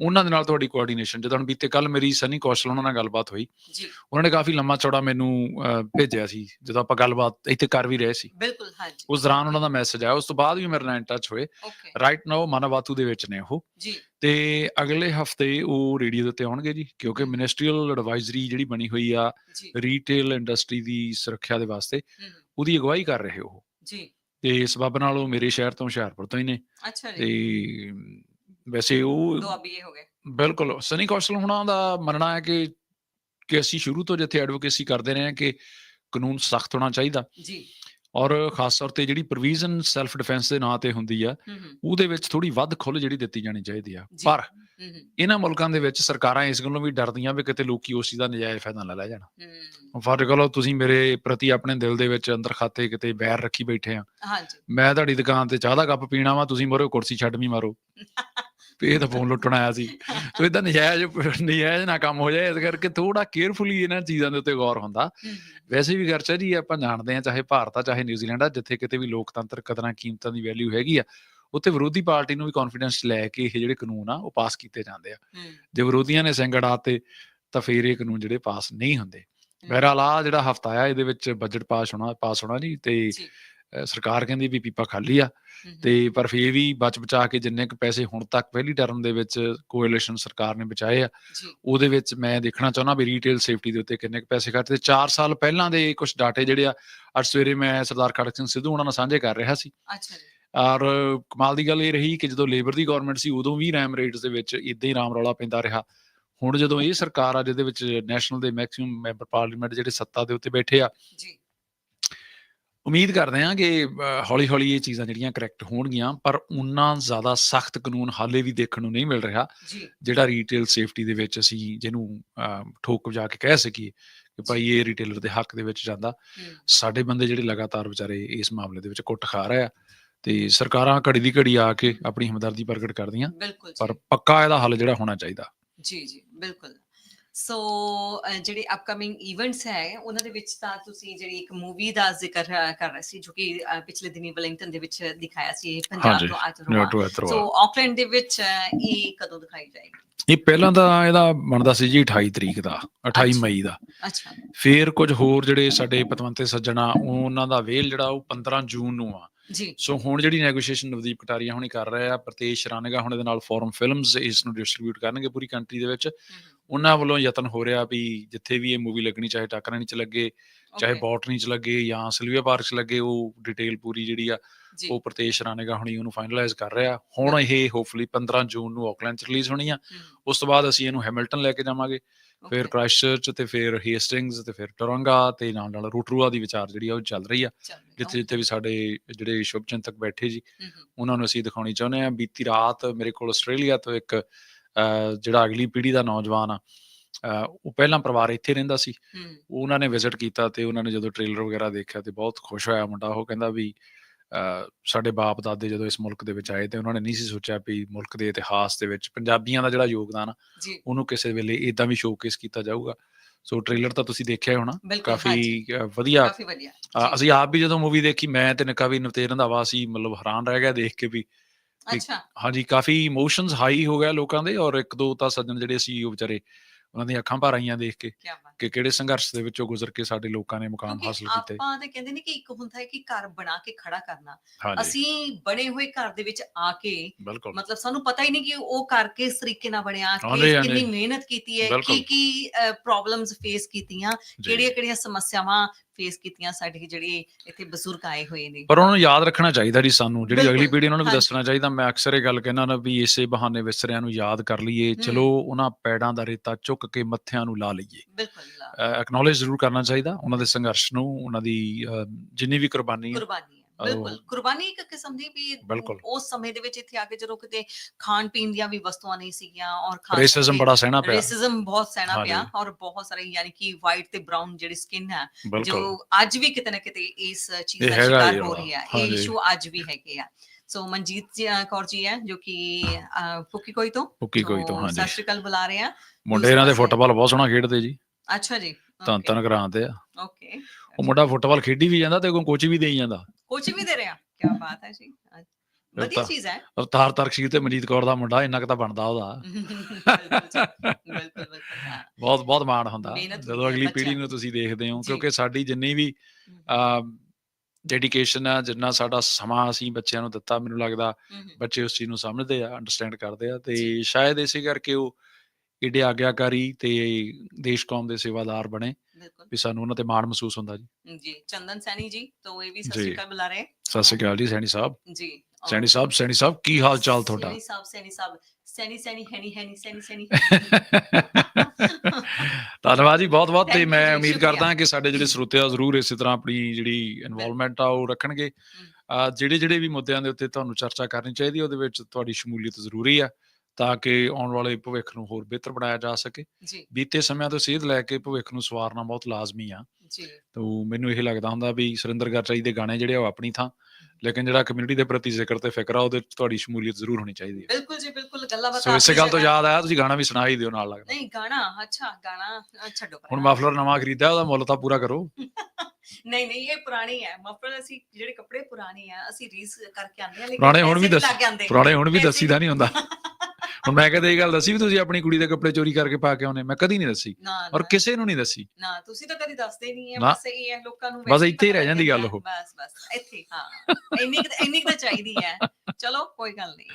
ਉਹਨਾਂ ਦੇ ਨਾਲ ਤੁਹਾਡੀ ਕੋਆਰਡੀਨੇਸ਼ਨ ਜਦੋਂ ਹੁਣ ਬੀਤੇ ਕੱਲ ਮੇਰੀ ਸਨੀ ਕੌਸ਼ਲ ਉਹਨਾਂ ਨਾਲ ਗੱਲਬਾਤ ਹੋਈ ਜੀ। ਉਹਨਾਂ ਨੇ ਕਾਫੀ ਲੰਮਾ ਚੌੜਾ ਮੈਨੂੰ ਭੇਜਿਆ ਸੀ ਜਦੋਂ ਆਪਾਂ ਗੱਲਬਾਤ ਇੱਥੇ ਕਰ ਵੀ ਰਹੇ ਸੀ। ਬਿਲਕੁਲ ਹਾਂਜੀ। ਉਸ ਦੌਰਾਨ ਉਹਨਾਂ ਦਾ ਮੈਸੇਜ ਆਇਆ ਉਸ ਤੋਂ ਬਾਅਦ ਵੀ ਮੇਰੇ ਨਾਲ ਟੱਚ ਹੋਏ। ਰਾਈਟ ਨਾਓ ਮਨਾਵਾਤੂ ਦੇ ਵਿੱਚ ਨੇ ਉਹ। ਜੀ। ਤੇ ਅਗਲੇ ਹਫ਼ਤੇ ਉਹ ਰੇਡੀਓ ਦੇ ਉੱਤੇ ਆਉਣਗੇ ਜੀ ਕਿਉਂਕਿ ਮਿਨਿਸਟਰੀਅਲ ਐਡਵਾਈਜ਼ਰੀ ਜਿਹੜੀ ਬਣੀ ਹੋਈ ਆ ਰੀਟੇਲ ਇੰਡਸਟਰੀ ਦੀ ਸੁਰੱਖਿਆ ਦੇ ਵਾਸਤੇ ਉਹਦੀ ਅਗਵਾਈ ਕਰ ਰਹੇ ਉਹ। ਜੀ। ਤੇ ਇਸ ਸਬਬ ਨਾਲ ਉਹ ਮੇਰੇ ਸ਼ਹਿਰ ਤੋਂ ਹੁਸ਼ਿਆਰਪੁਰ ਤੋਂ ਹੀ ਨੇ। ਅੱਛਾ ਤੇ ਜੀ। ਅਮ, ਵੈਸੇ ਉਹ ਦੁਆਬੀ ਇਹ ਹੋ ਗਏ। ਬਿਲਕੁਲ ਸਨੀ ਕੌਸ਼ਲ ਹੁਣਾਂ ਦਾ ਮੰਨਣਾ ਹੈ ਕਿ ਕਿ ਅਸੀਂ ਸ਼ੁਰੂ ਤੋਂ ਜਿੱਥੇ ਐਡਵੋਕੇਸੀ ਕਰਦੇ ਰਹੇ ਹਾਂ ਕਿ ਕਾਨੂੰਨ ਸਖਤ ਹੋਣਾ ਚਾਹੀਦਾ। ਜੀ। ਔਰ ਖਾਸ ਤੌਰ ਤੇ ਜਿਹੜੀ ਪ੍ਰੋਵੀਜ਼ਨ ਸੈਲਫ ਡਿਫੈਂਸ ਦੇ ਨਾਂ ਤੇ ਹੁੰਦੀ ਆ ਉਹਦੇ ਵਿੱਚ ਥੋੜੀ ਵੱਧ ਖੁੱਲ ਜਿਹੜੀ ਦਿੱਤੀ ਜਾਣੀ ਚਾਹੀਦੀ ਆ। ਪਰ ਇਹਨਾਂ ਮੁਲਕਾਂ ਦੇ ਵਿੱਚ ਸਰਕਾਰਾਂ ਇਸ ਗੱਲੋਂ ਵੀ ਡਰਦੀਆਂ ਵੀ ਕਿਤੇ ਲੋਕੀ ਉਸ ਚੀਜ਼ ਦਾ ਨਜਾਇਜ਼ ਫਾਇਦਾ ਨਾ ਲੈ ਜਾਣ। ਹੂੰ। ਫਾਰ ਐਗਜ਼ਾਮਪਲ ਤੁਸੀਂ ਮੇਰੇ ਪ੍ਰਤੀ ਆਪਣੇ ਦਿਲ ਦੇ ਵਿੱਚ ਅੰਦਰ ਖਾਤੇ ਕਿਤੇ ਬੈਰ ਰੱਖੀ ਬੈਠੇ ਆ। ਹਾਂਜੀ। ਮੈਂ ਤੁਹਾਡੀ ਦੁਕਾਨ ਤੇ ਚਾਹ ਦਾ ਕੱਪ ਪੀਣਾ ਵਾ ਤੁਸੀਂ ਮੋਰੇ ਕੁਰਸੀ ਛੱਡਵੀਂ ਮਾਰੋ। ਵੀ ਇਹ ਤਾਂ ਫੋਨ ਲੁੱਟਣ ਆਇਆ ਸੀ। ਤੋ ਇਦਾਂ ਨਜਾਇਜ਼ ਨਜਾਇਜ਼ ਨਾ ਕੰਮ ਹੋ ਜਾਏ ਇਸ ਕਰਕੇ ਥੋੜਾ ਕੇਅਰਫੁਲੀ ਇਹਨਾਂ ਚੀਜ਼ਾਂ ਦੇ ਉੱਤੇ ਗੌਰ ਹੁੰਦਾ। ਵੈਸੇ ਵੀ ਗਰਚਾ ਜੀ ਆਪਾਂ ਜਾਣਦੇ ਆ ਚਾਹੇ ਭਾਰਤ ਆ ਚਾਹੇ ਨਿਊਜ਼ੀਲੈਂਡ ਆ ਜਿੱਥੇ ਕਿਤੇ ਵੀ ਲੋਕਤੰਤਰ ਕਦਰਾਂ ਕੀਮਤਾਂ ਦੀ ਵੈਲਿਊ ਹੈਗੀ ਆ ਉੱਥੇ ਵਿਰੋਧੀ ਪਾਰਟੀ ਨੂੰ ਵੀ ਕੌਨਫੀਡੈਂਸ ਲੈ ਕੇ ਇਹ ਜਿਹੜੇ ਕਾਨੂੰਨ ਆ ਉਹ ਪਾਸ ਕੀਤੇ ਜਾਂਦੇ ਆ। ਜੇ ਵਿਰੋਧੀਆਂ ਨੇ ਸੰਗੜਾਤੇ ਤਾਂ ਫਿਰ ਇਹ ਕਾਨੂੰਨ ਜਿਹੜੇ ਪਾਸ ਨਹੀਂ ਹੁੰਦੇ। ਹੂੰ, ਬਹਰਹਾਲ ਆ ਜਿਹੜਾ ਹਫਤਾ ਆ ਇਹਦੇ ਵਿੱਚ ਬਜਟ ਪਾਸ ਹੋਣਾ ਪਾਸ ਹੋਣਾ ਜੀ ਤੇ ਸਰਕਾਰ ਕਹਿੰਦੀ ਵੀ ਪੀਪਾ ਖਾਲੀ ਆ। ਤੇ ਪਰ ਫੇਰ ਵੀ ਬਚ ਬਚਾ ਕੇ ਜਿੰਨੇ ਕੁ ਪੈਸੇ ਹੁਣ ਤੱਕ ਪਹਿਲੀ ਟਰਮ ਦੇ ਵਿੱਚ ਕੋਐਲੀਸ਼ਨ ਸਰਕਾਰ ਨੇ ਬਚਾਏ ਆ ਉਹਦੇ ਵਿੱਚ ਮੈਂ ਦੇਖਣਾ ਚਾਹੁੰਦਾ ਵੀ ਰੀਟੇਲ ਸੇਫਟੀ ਦੇ ਉੱਤੇ ਕਿੰਨੇ ਕੁ ਪੈਸੇ ਖਰਚੇ 4 ਸਾਲ ਪਹਿਲਾਂ ਦੇ ਕੁਝ ਡਾਟੇ ਜਿਹੜੇ ਆ ਅੱਜ ਸਵੇਰੇ ਮੈਂ ਸਰਦਾਰ ਖੜਕ ਸਿੰਘ ਸਿੱਧੂ ਉਹਨਾਂ ਨਾਲ ਸਾਂਝੇ ਕਰ ਰਿਹਾ ਸੀ। ਅੱਛਾ ਜੀ। ਔਰ ਕਮਾਲ ਦੀ ਗੱਲ ਇਹ ਰਹੀ ਕਿ ਜਦੋਂ ਲੇਬਰ ਦੀ ਗਵਰਨਮੈਂਟ ਸੀ ਉਦੋਂ ਵੀ ਰੈਮ ਰੇਟਸ ਦੇ ਵਿੱਚ ਇਦਾਂ ਹੀ ਰਾਮ ਰੌਲਾ ਪੈਂਦਾ ਰਿਹਾ। ਹੁਣ ਜਦੋਂ ਇਹ ਸਰਕਾਰ ਆ ਜਿਹਦੇ ਵਿੱਚ ਨੈਸ਼ਨਲ ਦੇ ਮੈਕਸਿਮਮ ਮੈਂਬਰ ਪਾਰਲੀਮੈਂਟ ਜਿਹੜੇ ਸੱਤਾ ਦੇ ਉੱਤੇ ਬੈਠੇ ਆ ਜੀ। ਉਮੀਦ ਕਰਦੇ ਹਾਂ ਕਿ ਹੌਲੀ ਹੌਲੀ ਇਹ ਚੀਜ਼ਾਂ ਜਿਹੜੀਆਂ ਕਰੈਕਟ ਹੋਣਗੀਆਂ ਪਰ ਉਨਾ ਜ਼ਿਆਦਾ ਸਖਤ ਕਾਨੂੰਨ ਹਾਲੇ ਵੀ ਦੇਖਣ ਨੂੰ ਨਹੀਂ ਮਿਲ ਰਿਹਾ। ਜਿਹੜਾ ਰੀਟੇਲ ਸੇਫਟੀ ਦੇ ਵਿੱਚ ਅਸੀਂ ਜਿਹਨੂੰ ਠੋਕ ਵਜਾ ਕੇ ਕਹਿ ਸਕੀਏ ਕਿ ਭਾਈ ਇਹ ਰਿਟੇਲਰ ਦੇ ਹੱਕ ਦੇ ਵਿੱਚ ਜਾਂਦਾ। ਸਾਡੇ ਬੰਦੇ ਜਿਹੜੇ ਲਗਾਤਾਰ ਵਿਚਾਰੇ ਇਸ ਮਾਮਲੇ ਦੇ ਵਿੱਚ ਕੁੱਟ ਖਾ ਰਹੇ ਆ ਤੇ ਸਰਕਾਰਾਂ ਘੜੀ ਦੀ ਘੜੀ ਆ ਕੇ ਆਪਣੀ ਹਮਦਰਦੀ ਪ੍ਰਗਟ ਕਰਦੀਆਂ ਪਰ ਪੱਕਾ ਇਹਦਾ ਹੱਲ ਜਿਹੜਾ ਹੋਣਾ ਚਾਹੀਦਾ। ਜੀ ਜੀ ਬਿਲਕੁਲ। ਸੋ ਜਿਹੜੇ ਅਪਕਮਿੰਗ ਇਵੈਂਟਸ ਹੈ ਉਹਨਾਂ ਦੇ ਵਿੱਚ ਤਾਂ ਤੁਸੀਂ ਜਿਹੜੀ ਇੱਕ ਮੂਵੀ ਦਾ ਜ਼ਿਕਰ ਕਰ ਰਹੇ ਸੀ ਜੋ ਕਿ ਪਿਛਲੇ ਦਿਨੀ ਵੈਲਿੰਗਟਨ ਦੇ ਵਿੱਚ ਦਿਖਾਇਆ ਸੀ ਪੰਜਾਬ ਤੋਂ ਐਥਰੋ ਸੋ ਆਕਲੈਂਡ ਦੇ ਵਿੱਚ ਇਹ ਕਦੋਂ ਦਿਖਾਈ ਜਾਏਗੀ? ਇਹ ਪਹਿਲਾਂ ਤਾਂ ਇਹਦਾ ਬਣਦਾ ਸੀ ਜੀ 28 ਤਰੀਕ ਦਾ 28 ਅੱਛਾ। ਮਈ ਦਾ। ਅੱਛਾ। ਫੇਰ ਕੁਝ ਹੋਰ ਜਿਹੜੇ ਸਾਡੇ ਪਤਵੰਤੇ ਸੱਜਣਾ ਉਹਨਾਂ ਦਾ ਵੇਲ ਜਿਹੜਾ ਉਹ 15 ਜੂਨ ਨੂੰ ਆ। ਜੀ। ਸੋ ਹੁਣ ਜਿਹੜੀ ਨੈਗੋਸ਼ੀਏਸ਼ਨ ਨਵਦੀਪ ਕਟਾਰੀਆ ਹੁਣੀ ਕਰ ਰਿਹਾ ਆ ਪ੍ਰਤੇਸ਼ ਰਾਨੇਗਾ ਹੁਣ ਇਹਦੇ ਨਾਲ ਫੋਰਮ ਫਿਲਮਸ ਇਸ ਨੂੰ ਡਿਸਟ੍ਰੀਬਿਊਟ ਕਰਨਗੇ ਪੂਰੀ ਕੰਟਰੀ ਦੇ ਵਿੱਚ। ਉਹਨਾਂ ਵੱਲੋਂ ਯਤਨ ਹੋ ਰਿਹਾ ਵੀ ਜਿੱਥੇ ਵੀ ਇਹ ਮੂਵੀ ਲੱਗਣੀ ਚਾਹੇ ਟਾਕਰਾਣੀ ਚ ਲੱਗੇ ਚਾਹੇ ਬੌਟਨੀ ਚ ਲੱਗੇ ਜਾਂ ਸਿਲਵੀਆ ਪਾਰਕ ਚ ਲੱਗੇ ਉਹ ਡਿਟੇਲ ਪੂਰੀ ਜਿਹੜੀ ਆ ਉਹ ਪ੍ਰਤੇਸ਼ ਰਾਨੇਗਾ ਹੁਣੀ ਉਹਨੂੰ ਫਾਈਨਲਾਈਜ਼ ਕਰ ਰਿਹਾ। ਹੁਣ ਇਹ ਹੋਪਫੁਲੀ 15 ਜੂਨ ਨੂੰ ਆਕਲੈਂਡ ਚ ਰਿਲੀਜ਼ ਹੋਣੀ ਆ। ਉਸ ਤੋਂ ਬਾਅਦ ਅਸੀਂ ਇਹਨੂੰ ਹੈਮਿਲਟਨ ਲੈ ਕੇ ਜਾਵਾਂਗੇ। ਫਿਰ ਕ੍ਰਾਈਸਟਚਰਚ ਤੇ ਫਿਰ ਹੇਸਟਿੰਗਸ ਤੇ ਫਿਰ ਟੋਰੰਗਾ ਤੇ ਨਾਲ ਨਾਲ ਰੂਟਰੂਆ ਦੀ ਵਿਚਾਰ ਜਿਹੜੀ ਆ ਉਹ ਚੱਲ ਰਹੀ ਆ ਜਿੱਥੇ ਜਿੱਥੇ ਵੀ ਸਾਡੇ ਜਿਹੜੇ ਸ਼ੁਭਚਿੰਤਕ ਬੈਠੇ ਜੀ ਉਹਨਾਂ ਨੂੰ ਅਸੀਂ ਦਿਖਾਉਣੀ ਚਾਹੁੰਦੇ ਆ ਬੀਤੀ ਰਾਤ ਮੇਰੇ ਕੋਲ ਆਸਟ੍ਰੇਲੀਆ ਤੋਂ ਇੱਕ ਜਿਹੜਾ ਅਗਲੀ ਪੀੜ੍ਹੀ ਦਾ ਨੌਜਵਾਨ ਆ ਉਹ ਪਹਿਲਾਂ ਪਰਿਵਾਰ ਇੱਥੇ ਰਹਿੰਦਾ ਸੀ। ਉਹਨਾਂ ਨੇ ਵਿਜ਼ਿਟ ਕੀਤਾ ਤੇ ਉਹਨਾਂ ਨੇ ਜਦੋਂ ਟ੍ਰੇਲਰ ਵਗੈਰਾ ਦੇਖਿਆ ਤੇ ਬਹੁਤ ਖੁਸ਼ ਹੋਇਆ ਮੁੰਡਾ। ਉਹ ਕਹਿੰਦਾ ਵੀ ਸਾਡੇ ਬਾਪ ਦਾਦੇ ਜਦੋਂ ਇਸ ਮੁਲਕ ਦੇ ਵਿੱਚ ਆਏ ਤੇ ਉਹਨਾਂ ਨੇ ਨਹੀਂ ਸੀ ਸੋਚਿਆ ਵੀ ਮੁਲਕ ਦੇ ਇਤਿਹਾਸ ਦੇ ਵਿੱਚ ਪੰਜਾਬੀਆਂ ਦਾ ਜਿਹੜਾ ਯੋਗਦਾਨ ਉਹਨੂੰ ਕਿਸੇ ਵੇਲੇ ਇਦਾਂ ਵੀ ਸ਼ੋਕੇਸ ਕੀਤਾ ਜਾਊਗਾ। ਸੋ ਟ੍ਰੇਲਰ ਤਾਂ ਤੁਸੀਂ ਦੇਖਿਆ ਹੋਣਾ। ਕਾਫੀ ਵਧੀਆ। ਅਸੀਂ ਆਪ ਵੀ ਜਦੋਂ ਮੂਵੀ ਦੇਖੀ ਮੈਂ ਤੇ ਨਿੱਕਾ ਵੀ ਨਵਤੇਜ ਰੰਧਾਵਾ ਸੀ ਮਤਲਬ ਹੈਰਾਨ ਰਹਿ ਗਿਆ ਦੇਖ ਕੇ ਵੀ। ਅੱਛਾ। ਹਾਂਜੀ ਕਾਫੀ ਇਮੋਸ਼ਨਸ ਹਾਈ ਹੋ ਗਿਆ ਲੋਕਾਂ ਦੇ ਔਰ ਇੱਕ ਦੋ ਤਾਂ ਸੱਜਣ ਜਿਹੜੇ ਸੀ ਉਹ ਵਿਚਾਰੇ ਉਹਨਾਂ ਦੀਆਂ ਅੱਖਾਂ ਭਰ ਆਈਆਂ ਦੇਖ ਕੇ। ਕੀ ਬਾਤ ਕਿ ਕਿਹੜੇ ਸੰਘਰਸ਼ ਦੇ ਵਿੱਚੋਂ ਗੁਜ਼ਰ ਕੇ ਸਾਡੇ ਲੋਕਾਂ ਨੇ ਮੁਕਾਮ ਹਾਸਲ ਕੀਤੇ ਆਪਾਂ ਤੇ ਕਹਿੰਦੇ ਨੇ ਕਿ ਇੱਕ ਹੁੰਦਾ ਹੈ ਕਿ ਘਰ ਬਣਾ ਕੇ ਖੜਾ ਕਰਨਾ ਅਸੀਂ ਬਣੇ ਹੋਏ ਘਰ ਦੇ ਵਿੱਚ ਆ ਕੇ ਮਤਲਬ ਸਾਨੂੰ ਪਤਾ ਹੀ ਨਹੀਂ ਕਿ ਉਹ ਘਰ ਕਿਸ ਤਰੀਕੇ ਨਾਲ ਬਣਿਆ। ਕਿੰਨੀ ਮਿਹਨਤ ਕੀਤੀ ਹੈ। ਕੀ ਕੀ ਪ੍ਰੋਬਲਮਸ ਫੇਸ ਕੀਤੀਆਂ। ਕਿਹੜੀਆਂ ਕਿਹੜੀਆਂ ਸਮੱਸਿਆਵਾਂ ਫੇਸ ਕੀਤੀਆਂ ਸਾਡੇ ਜਿਹੜੇ ਇੱਥੇ ਬਜ਼ੁਰਗ ਆਏ ਹੋਏ ਨੇ ਪਰ ਉਹਨਾਂ ਨੂੰ ਯਾਦ ਰੱਖਣਾ ਚਾਹੀਦਾ ਜੀ ਸਾਨੂੰ ਜਿਹੜੀ ਅਗਲੀ ਪੀੜ੍ਹੀ ਉਹਨਾਂ ਨੂੰ ਵੀ। ਦੱਸਣਾ ਚਾਹੀਦਾ ਮੈਂ ਅਕਸਰ ਇਹ ਗੱਲ ਕਹਿੰਦਾ ਨਾ ਵੀ ਇਸੇ ਬਹਾਨੇ ਵਿਸਰਿਆਂ ਨੂੰ ਯਾਦ ਕਰ ਲਈਏ। ਚਲੋ ਉਹਨਾਂ ਪੈੜਾਂ ਦਾ ਰੇਤਾ ਚੁੱਕ ਕੇ ਮੱਥਿਆਂ ਨੂੰ ਲਾ ਲਈਏ ਬਿਲਕੁਲ ਐਕਨੋਲੇਜ ਜ਼ਰੂਰ ਕਰਨਾ ਚਾਹੀਦਾ। ਉਹਨਾਂ ਦੇ ਸੰਘਰਸ਼ ਨੂੰ ਉਹਨਾਂ ਦੀ ਜਿੰਨੀ ਵੀ ਕੁਰਬਾਨੀ ਹੈ ਕੁਰਬਾਨੀ ਹੈ। ਬਿਲਕੁਲ। ਕੁਰਬਾਨੀ ਇੱਕ ਕਿਸਮ ਦੀ ਵੀ। ਉਸ ਸਮੇਂ ਦੇ ਵਿੱਚ ਇੱਥੇ ਆ ਕੇ ਜਦੋਂ ਕਿਤੇ ਖਾਣ ਪੀਣ ਦੀਆਂ ਵੀ ਵਸਤੂਆਂ ਨਹੀਂ ਸੀਗੀਆਂ ਔਰ ਖਾਸ ਰੇਸਿਜ਼ਮ ਬੜਾ ਸਹਿਣਾ ਪਿਆ। ਰੇਸਿਜ਼ਮ ਬਹੁਤ ਸਹਿਣਾ ਪਿਆ। ਔਰ ਬਹੁਤ ਸਾਰੇ ਯਾਨੀ ਕਿ ਵਾਈਟ ਤੇ ਬ੍ਰਾਊਨ ਜਿਹੜੀ ਸਕਿਨ ਹੈ ਜੋ ਅੱਜ ਵੀ ਕਿਤੇ ਨਾ ਕਿਤੇ ਇਸ ਚੀਜ਼ ਦਾ ਸ਼ਿਕਾਰ ਹੀ ਰਹੀ ਹੈ। ਇਹ। ਇਸ਼ੂ ਅੱਜ ਵੀ ਹੈਗੇ ਆ। ਸੋ ਮਨਜੀਤ ਕੌਰ ਜੀ ਹੈ ਜੋ ਕਿ ਫੁੱਕੀ ਕੋਈ ਤੋਂ। ਪੁੱਕੀ ਕੋਈ ਤੋਂ ਹਾਂਜੀ। ਸਤਿ ਸ਼੍ਰੀ ਅਕਾਲ ਬੁਲਾ ਰਹੇ ਆ ਮੁੰਡੇ ਇਹਨਾਂ ਦੇ ਫੁੱਟਬਾਲ ਬਹੁਤ ਸੋਹਣਾ ਖੇਡਦੇ ਜੀ। ਅੱਛਾ ਜੀ ਤਾਂ ਤਨ ਕਰਾਂ ਤੇ ਆ। ਓਕੇ ਉਹ ਮੁੰਡਾ ਫੁੱਟਬਾਲ ਖੇਡੀ ਵੀ ਜਾਂਦਾ ਤੇ ਕੋਈ ਕੋਚ ਵੀ ਦੇਈ ਜਾਂਦਾ। ਕੋਚਿੰਗ ਵੀ ਦੇ ਰਹੇ? ਕੀ ਬਾਤ ਹੈ ਜੀ। ਵਧੀਆ ਚੀਜ਼ ਹੈ। ਅਵਤਾਰ ਤਰਕਸ਼ੀਰ ਤੇ ਮਨਜੀਤ ਕੌਰ ਦਾ ਮੁੰਡਾ ਇੰਨਾ ਕੁ ਤਾਂ ਬਣਦਾ ਉਹਦਾ। ਬਿਲਕੁਲ ਬਹੁਤ ਬਹੁਤ ਮਾਣ ਹੁੰਦਾ। ਜਦੋਂ ਅਗਲੀ ਪੀੜ੍ਹੀ ਨੂੰ। ਤੁਸੀਂ ਦੇਖਦੇ ਹੋ। ਕਿਉਂਕਿ ਸਾਡੀ ਜਿੰਨੀ ਵੀ ਡੈਡੀਕੇਸ਼ਨ ਆ ਜਿੰਨਾ ਸਾਡਾ ਸਮਾਂ ਅਸੀਂ ਬੱਚਿਆਂ ਨੂੰ ਦਿੱਤਾ ਮੈਨੂੰ ਲੱਗਦਾ ਬੱਚੇ ਉਸ ਚੀਜ਼ ਨੂੰ ਸਮਝਦੇ ਆ ਅੰਡਰਸਟੈਂਡ ਕਰਦੇ ਆ ਤੇ। ਸ਼ਾਇਦ ਇਸੇ ਕਰਕੇ ਉਹ ਏਡੇ ਆਗਿਆਕਾਰੀ ਤੇ ਦੇਸ਼ ਕੌਮ ਦੇ ਸੇਵਾਦਾਰ ਬਣੇ ਵੀ ਸਾਨੂੰ ਉਹਨਾਂ ਤੇ ਮਾਣ ਮਹਿਸੂਸ ਹੁੰਦਾ ਜੀ। ਜੀ ਚੰਦਨ ਸੈਣੀ ਜੀ ਤੋਂ ਇਹ ਵੀ ਸਤਿ। ਸ਼੍ਰੀ ਅਕਾਲ ਬੁਲਾ ਰਹੇ ਸਤਿ ਸ਼੍ਰੀ ਅਕਾਲ ਜੀ ਸੈਣੀ ਸਾਹਿਬ। ਜੀ ਸੈਣੀ ਸਾਹਿਬ ਸੈਣੀ ਸਾਹਿਬ ਕੀ ਹਾਲ ਚਾਲ ਤੁਹਾਡਾ? ਸੈਣੀ ਸਾਹਿਬ ਸੈਣੀ ਸਾਹਿਬ ਸੈਣੀ ਸੈਣੀ ਹੈਨੀ ਹੈਨੀ ਸੈਣੀ ਸੈਣੀ ਧੰਨਵਾਦ ਜੀ ਬਹੁਤ ਬਹੁਤ ਤੇ ਮੈਂ ਉਮੀਦ। ਕਰਦਾ ਹਾਂ ਕਿ ਸਾਡੇ ਜਿਹੜੇ ਸਰੋਤੇ ਆ ਜ਼ਰੂਰ ਇਸੇ ਤਰ੍ਹਾਂ ਆਪਣੀ ਜਿਹੜੀ ਇਨਵੋਲਵਮੈਂਟ ਆ ਉਹ ਰੱਖਣਗੇ। ਜਿਹੜੇ ਜਿਹੜੇ ਵੀ ਮੁੱਦਿਆਂ ਦੇ ਉੱਤੇ ਤੁਹਾਨੂੰ ਚਰਚਾ ਕਰਨੀ ਚਾਹੀਦੀ ਉਹਦੇ ਵਿੱਚ ਤੁਹਾਡੀ ਸ਼ਮੂਲੀਅਤ ਜ਼ਰੂਰੀ ਆ। ਤਾਂ ਕਿ ਆਉਣ ਵਾਲੇ ਭਵਿੱਖ ਨੂੰ ਹੋਰ ਬਿਹਤਰ ਬਣਾਇਆ ਜਾ ਸਕੇ। ਜੀ। ਬੀਤੇ ਸਮਿਆਂ ਤੋਂ ਸੇਧ ਲੈ ਕੇ ਭਵਿੱਖ ਨੂੰ ਸਵਾਰਨਾ ਬਹੁਤ ਲਾਜ਼ਮੀ ਆ। ਜੀ। ਤੋ ਮੈਨੂੰ ਇਹ ਲੱਗਦਾ ਹੁੰਦਾ ਵੀ ਸੁਰਿੰਦਰ ਗਰਚਾਈ ਦੇ ਗਾਣੇ ਜਿਹੜੇ ਉਹ ਆਪਣੀ ਥਾਂ ਲੇਕਿਨ ਜਿਹੜਾ ਕਮਿਊਨਿਟੀ ਦੇ ਪ੍ਰਤੀ ਜ਼ਿਕਰ ਤੇ ਫਿਕਰ ਆ ਉਹਦੇ ਵਿੱਚ ਤੁਹਾਡੀ ਸ਼ਮੂਲੀਅਤ ਜ਼ਰੂਰ ਹੋਣੀ ਚਾਹੀਦੀ ਹੈ ਬਿਲਕੁਲ ਜੀ ਬਿਲਕੁਲ ਗੱਲਾਂ ਬਾਤਾਂ ਸੋ ਇਸੇ ਗੱਲ ਤੋਂ ਯਾਦ ਆਇਆ ਤੁਸੀਂ ਗਾਣਾ ਵੀ ਸੁਣਾ ਹੀ ਦਿਓ ਨਾਲ ਲੱਗਦਾ। ਨਹੀਂ ਗਾਣਾ ਅੱਛਾ ਗਾਣਾ ਛੱਡੋ ਹੁਣ। ਮਫਲਰ ਨਵਾਂ ਖਰੀਦਿਆ ਉਹਦਾ ਮੁੱਲ ਤਾਂ ਪੂਰਾ ਕਰੋ। ਨਹੀਂ ਨਹੀਂ ਇਹ ਪੁਰਾਣੀ ਹੈ। ਮਫਲਰ ਅਸੀਂ ਜਿਹੜੇ ਕੱਪੜੇ ਪੁਰਾਣੇ ਆ ਅਸੀਂ ਰੀਸ ਕਰਕੇ ਆਉਂਦੇ ਆ ਲੇਕਿਨ ਪੁਰਾਣੇ ਹੁਣ ਵੀ ਦੱਸ-। ਪੁਰਾਣੇ ਹੁਣ ਵੀ ਦੱਸੀਦਾ ਨਹੀਂ ਹੁੰਦਾ। ਹੁਣ ਮੈਂ ਕਦੇ ਇਹ ਗੱਲ ਦੱਸੀ ਵੀ ਤੁਸੀਂ ਆਪਣੀ ਕੁੜੀ ਦੇ ਕੱਪੜੇ ਚੋਰੀ ਕਰਕੇ ਪਾ ਕੇ ਆਉਨੇ ਮੈਂ ਕਦੀ ਨਹੀਂ ਦੱਸੀ। ਔਰ ਕਿਸੇ ਨੂੰ ਨਹੀਂ ਦੱਸੀ। ਨਾ ਤੁਸੀਂ ਤਾਂ ਕਦੀ ਦੱਸਦੇ ਨਹੀਂ ਹੈ। ਬਸ ਇਹ ਹੈ ਲੋਕਾਂ ਨੂੰ ਬਸ ਇੱਥੇ ਹੀ ਰਹਿ ਜਾਂਦੀ ਗੱਲ ਉਹ। ਬਸ ਬਸ ਇੱਥੇ ਹਾਂ। ਇੰਨੀ ਇੰਨੀ ਤਾਂ ਚਾਹੀਦੀ ਹੈ। ਚਲੋ ਕੋਈ ਗੱਲ ਨਹੀਂ।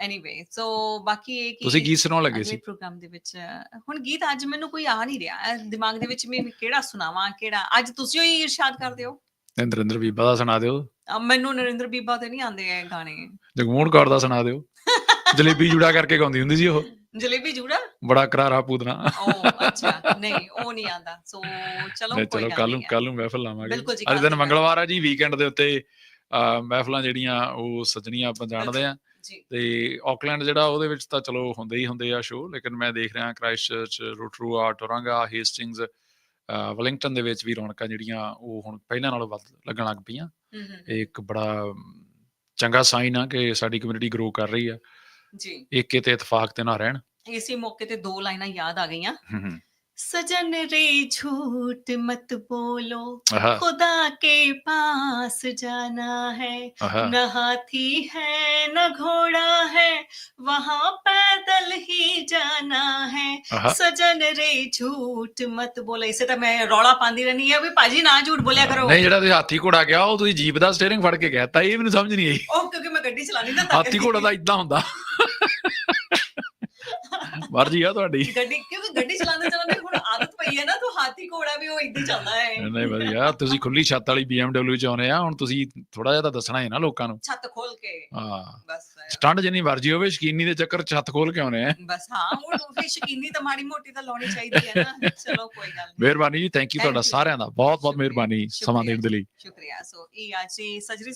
ਐਨੀਵੇ ਸੋ ਬਾਕੀ ਇਹ ਕਿ ਤੁਸੀਂ ਗੀਤ ਸੁਣਾਉਣ ਲੱਗੇ ਸੀ? ਪ੍ਰੋਗਰਾਮ ਦੇ ਵਿੱਚ ਹੁਣ ਗੀਤ ਅੱਜ ਮੈਨੂੰ ਕੋਈ ਆ ਨਹੀਂ ਰਿਹਾ। ਦਿਮਾਗ ਦੇ ਵਿੱਚ ਮੈਂ ਕਿਹੜਾ ਸੁਣਾਵਾਂ ਕਿਹੜਾ? ਅੱਜ ਤੁਸੀਂ ਹੀ ਇਰਸ਼ਾਦ ਕਰਦੇ ਹੋ? ਨਰਿੰਦਰ ਬੀਬਾ ਦਾ ਸੁਣਾ ਦਿਓ। ਮੈਨੂੰ ਨਰਿੰਦਰ ਬੀਬਾ ਤੇ ਨਹੀਂ ਆਉਂਦੇ ਇਹ ਗਾਣੇ। ਜਗਮੋਹਨ ਕੌਰ ਦਾ ਸੁਣਾ ਦਿਓ। ਜਲੇਬੀ ਜੁੜਾ ਕਰਕੇ ਗਾਉਂਦੀ ਹੁੰਦੀ ਸੀ ਉਹ। ਜਲੇਬੀ ਜੂੜਾ? ਬੜਾ ਕਰਾਰਾ ਪੂਦਨਾ ਉਹ ਅੱਛਾ। ਨਹੀਂ ਉਹ ਨਹੀਂ ਆਂਦਾ ਸੋ ਚਲੋ ਕੋਈ ਚਲੋ ਕੱਲ ਨੂੰ। ਕੱਲ ਨੂੰ ਮਹਿਫਲ ਲਾਵਾਂਗੇ। ਅੱਜ ਦਿਨ ਮੰਗਲਵਾਰ ਆ ਜੀ ਵੀਕਐਂਡ ਦੇ ਉੱਤੇ ਮਹਿਫਲਾਂ ਜਿਹੜੀਆਂ ਉਹ ਸੱਜਣੀਆਂ ਆਪਾਂ ਜਾਣਦੇ ਆ ਤੇ ਆਕਲੈਂਡ ਜਿਹੜਾ ਉਹਦੇ ਵਿੱਚ ਤਾਂ ਚਲੋ ਹੁੰਦੇ ਹੀ ਹੁੰਦੇ ਆ ਸ਼ੋਅ ਲੇਕਿਨ ਮੈਂ ਦੇਖ ਰਿਹਾ ਕ੍ਰਾਈਸਟਚਰਚ ਰੋਟਰੂਆ ਟੋਰਾਂਗਾ ਹੇਸਟਿੰਗਸ ਵਲਿੰਗਟਨ ਦੇ ਵਿੱਚ ਵੀ ਰੌਣਕਾਂ ਜਿਹੜੀਆਂ ਉਹ ਹੁਣ ਪਹਿਲਾਂ ਨਾਲੋਂ ਵੱਧ ਲੱਗਣ ਲੱਗ ਪਈਆਂ। ਇਹ ਇੱਕ ਬੜਾ ਚੰਗਾ ਸਾਈਨ ਆ ਕਿ ਸਾਡੀ ਕਮਿਊਨਿਟੀ ਗਰੋ ਕਰ ਰਹੀ ਆ। ਜੀ। ਏਕੇ ਤੇ ਇਤਫਾਕ ਤੇ ਨਾ ਰਹਿਣ। ਇਸੇ ਮੌਕੇ ਤੇ ਦੋ ਲਾਈਨਾਂ ਯਾਦ ਆ ਗਈਆਂ। सजन रे झूठ मत बोलो ਆਹਾ खुदा के पास जाना है ਆਹਾ न हाथी है न घोड़ा है वहां पैदल ही जाना है ਆਹਾ ਸਜਨ ਰੇ ਝੂਠ ਮਤ ਬੋਲੇ ਇਸੇ ਤਾਂ ਮੈਂ ਰੌਲਾ ਪਾਉਂਦੀ ਰਹਿਣੀ ਆ ਵੀ ਭਾਜੀ ਨਾ ਝੂਠ ਬੋਲਿਆ ਕਰੋ ਨਹੀਂ ਜਿਹੜਾ ਤੁਸੀਂ ਹਾਥੀ ਘੋੜਾ ਗਿਆ ਉਹ ਤੁਸੀਂ ਜੀਪ ਦਾ ਸਟੀਅਰਿੰਗ ਫੜ ਕੇ ਕਹਿਤਾ ਇਹ ਮੈਨੂੰ ਸਮਝ ਨਹੀਂ ਆਈ ਉਹ ਕਿਉਂਕਿ ਮੈਂ ਗੱਡੀ ਚਲਾਣੀ ਨਾ ਤਾਂ ਹਾਥੀ ਕਰਕੇ। ਘੋੜਾ ਤਾਂ ਇਦਾਂ ਹੁੰਦਾ ਮਰਜ਼ੀ ਆ ਤੁਹਾਡੀ। ਗੱਡੀ ਕਿਉਂਕਿ ਗੱਡੀ ਚਲਾਉਂਦੇ ਚਲਾਉਂਦੇ ਹੁਣ ਆਦਤ ਪਈ ਹੈ ਨਾ ਤਾਂ ਹਾਥੀ ਘੋੜਾ ਵੀ ਉਹ ਇਦਾਂ ਚੱਲਦਾ ਹੈ। ਨਹੀਂ ਵਧੀਆ। ਤੁਸੀਂ ਖੁੱਲੀ ਛੱਤ ਵਾਲੀ BMW ਚ ਆਉਨੇ ਆ ਹੁਣ ਤੁਸੀਂ ਥੋੜਾ ਜਿਹਾ ਤਾਂ ਦੱਸਣਾ ਹੈ ਨਾ ਲੋਕਾਂ ਨੂੰ। ਛੱਤ ਖੋਲ ਕੇ। ਹਾਂ। ਬਸ ਸਟੰਟ ਜਿੰਨੀ ਮਰਜ਼ੀ ਹੋਵੇ ਸ਼ਕੀਨੀ ਦੇ ਚੱਕਰ ਛੱਤ ਖੋਲ ਕੇ ਆਉਨੇ ਆ। ਬਸ ਹਾਂ ਉਹ ਫਿਰ ਸ਼ਕੀਨੀ ਤਾਂ ਮਾੜੀ ਮੋਟੀ ਤਾਂ ਲਾਉਣੀ ਚਾਹੀਦੀ ਹੈ ਨਾ। ਚਲੋ ਕੋਈ ਗੱਲ ਨਹੀਂ। ਮਿਹਰਬਾਨੀ ਜੀ ਥੈਂਕ ਯੂ ਤੁਹਾਡਾ. ਸਾਰਿਆਂ ਦਾ। ਬਹੁਤ ਬਹੁਤ ਮਿਹਰਬਾਨੀ ਸਮਾਂ ਦੇਣ ਦੇ ਲਈ। ਸ਼ੁਕਰੀਆ। ਸੋ ਇਹ ਅੱਜ ਸਜਰੀ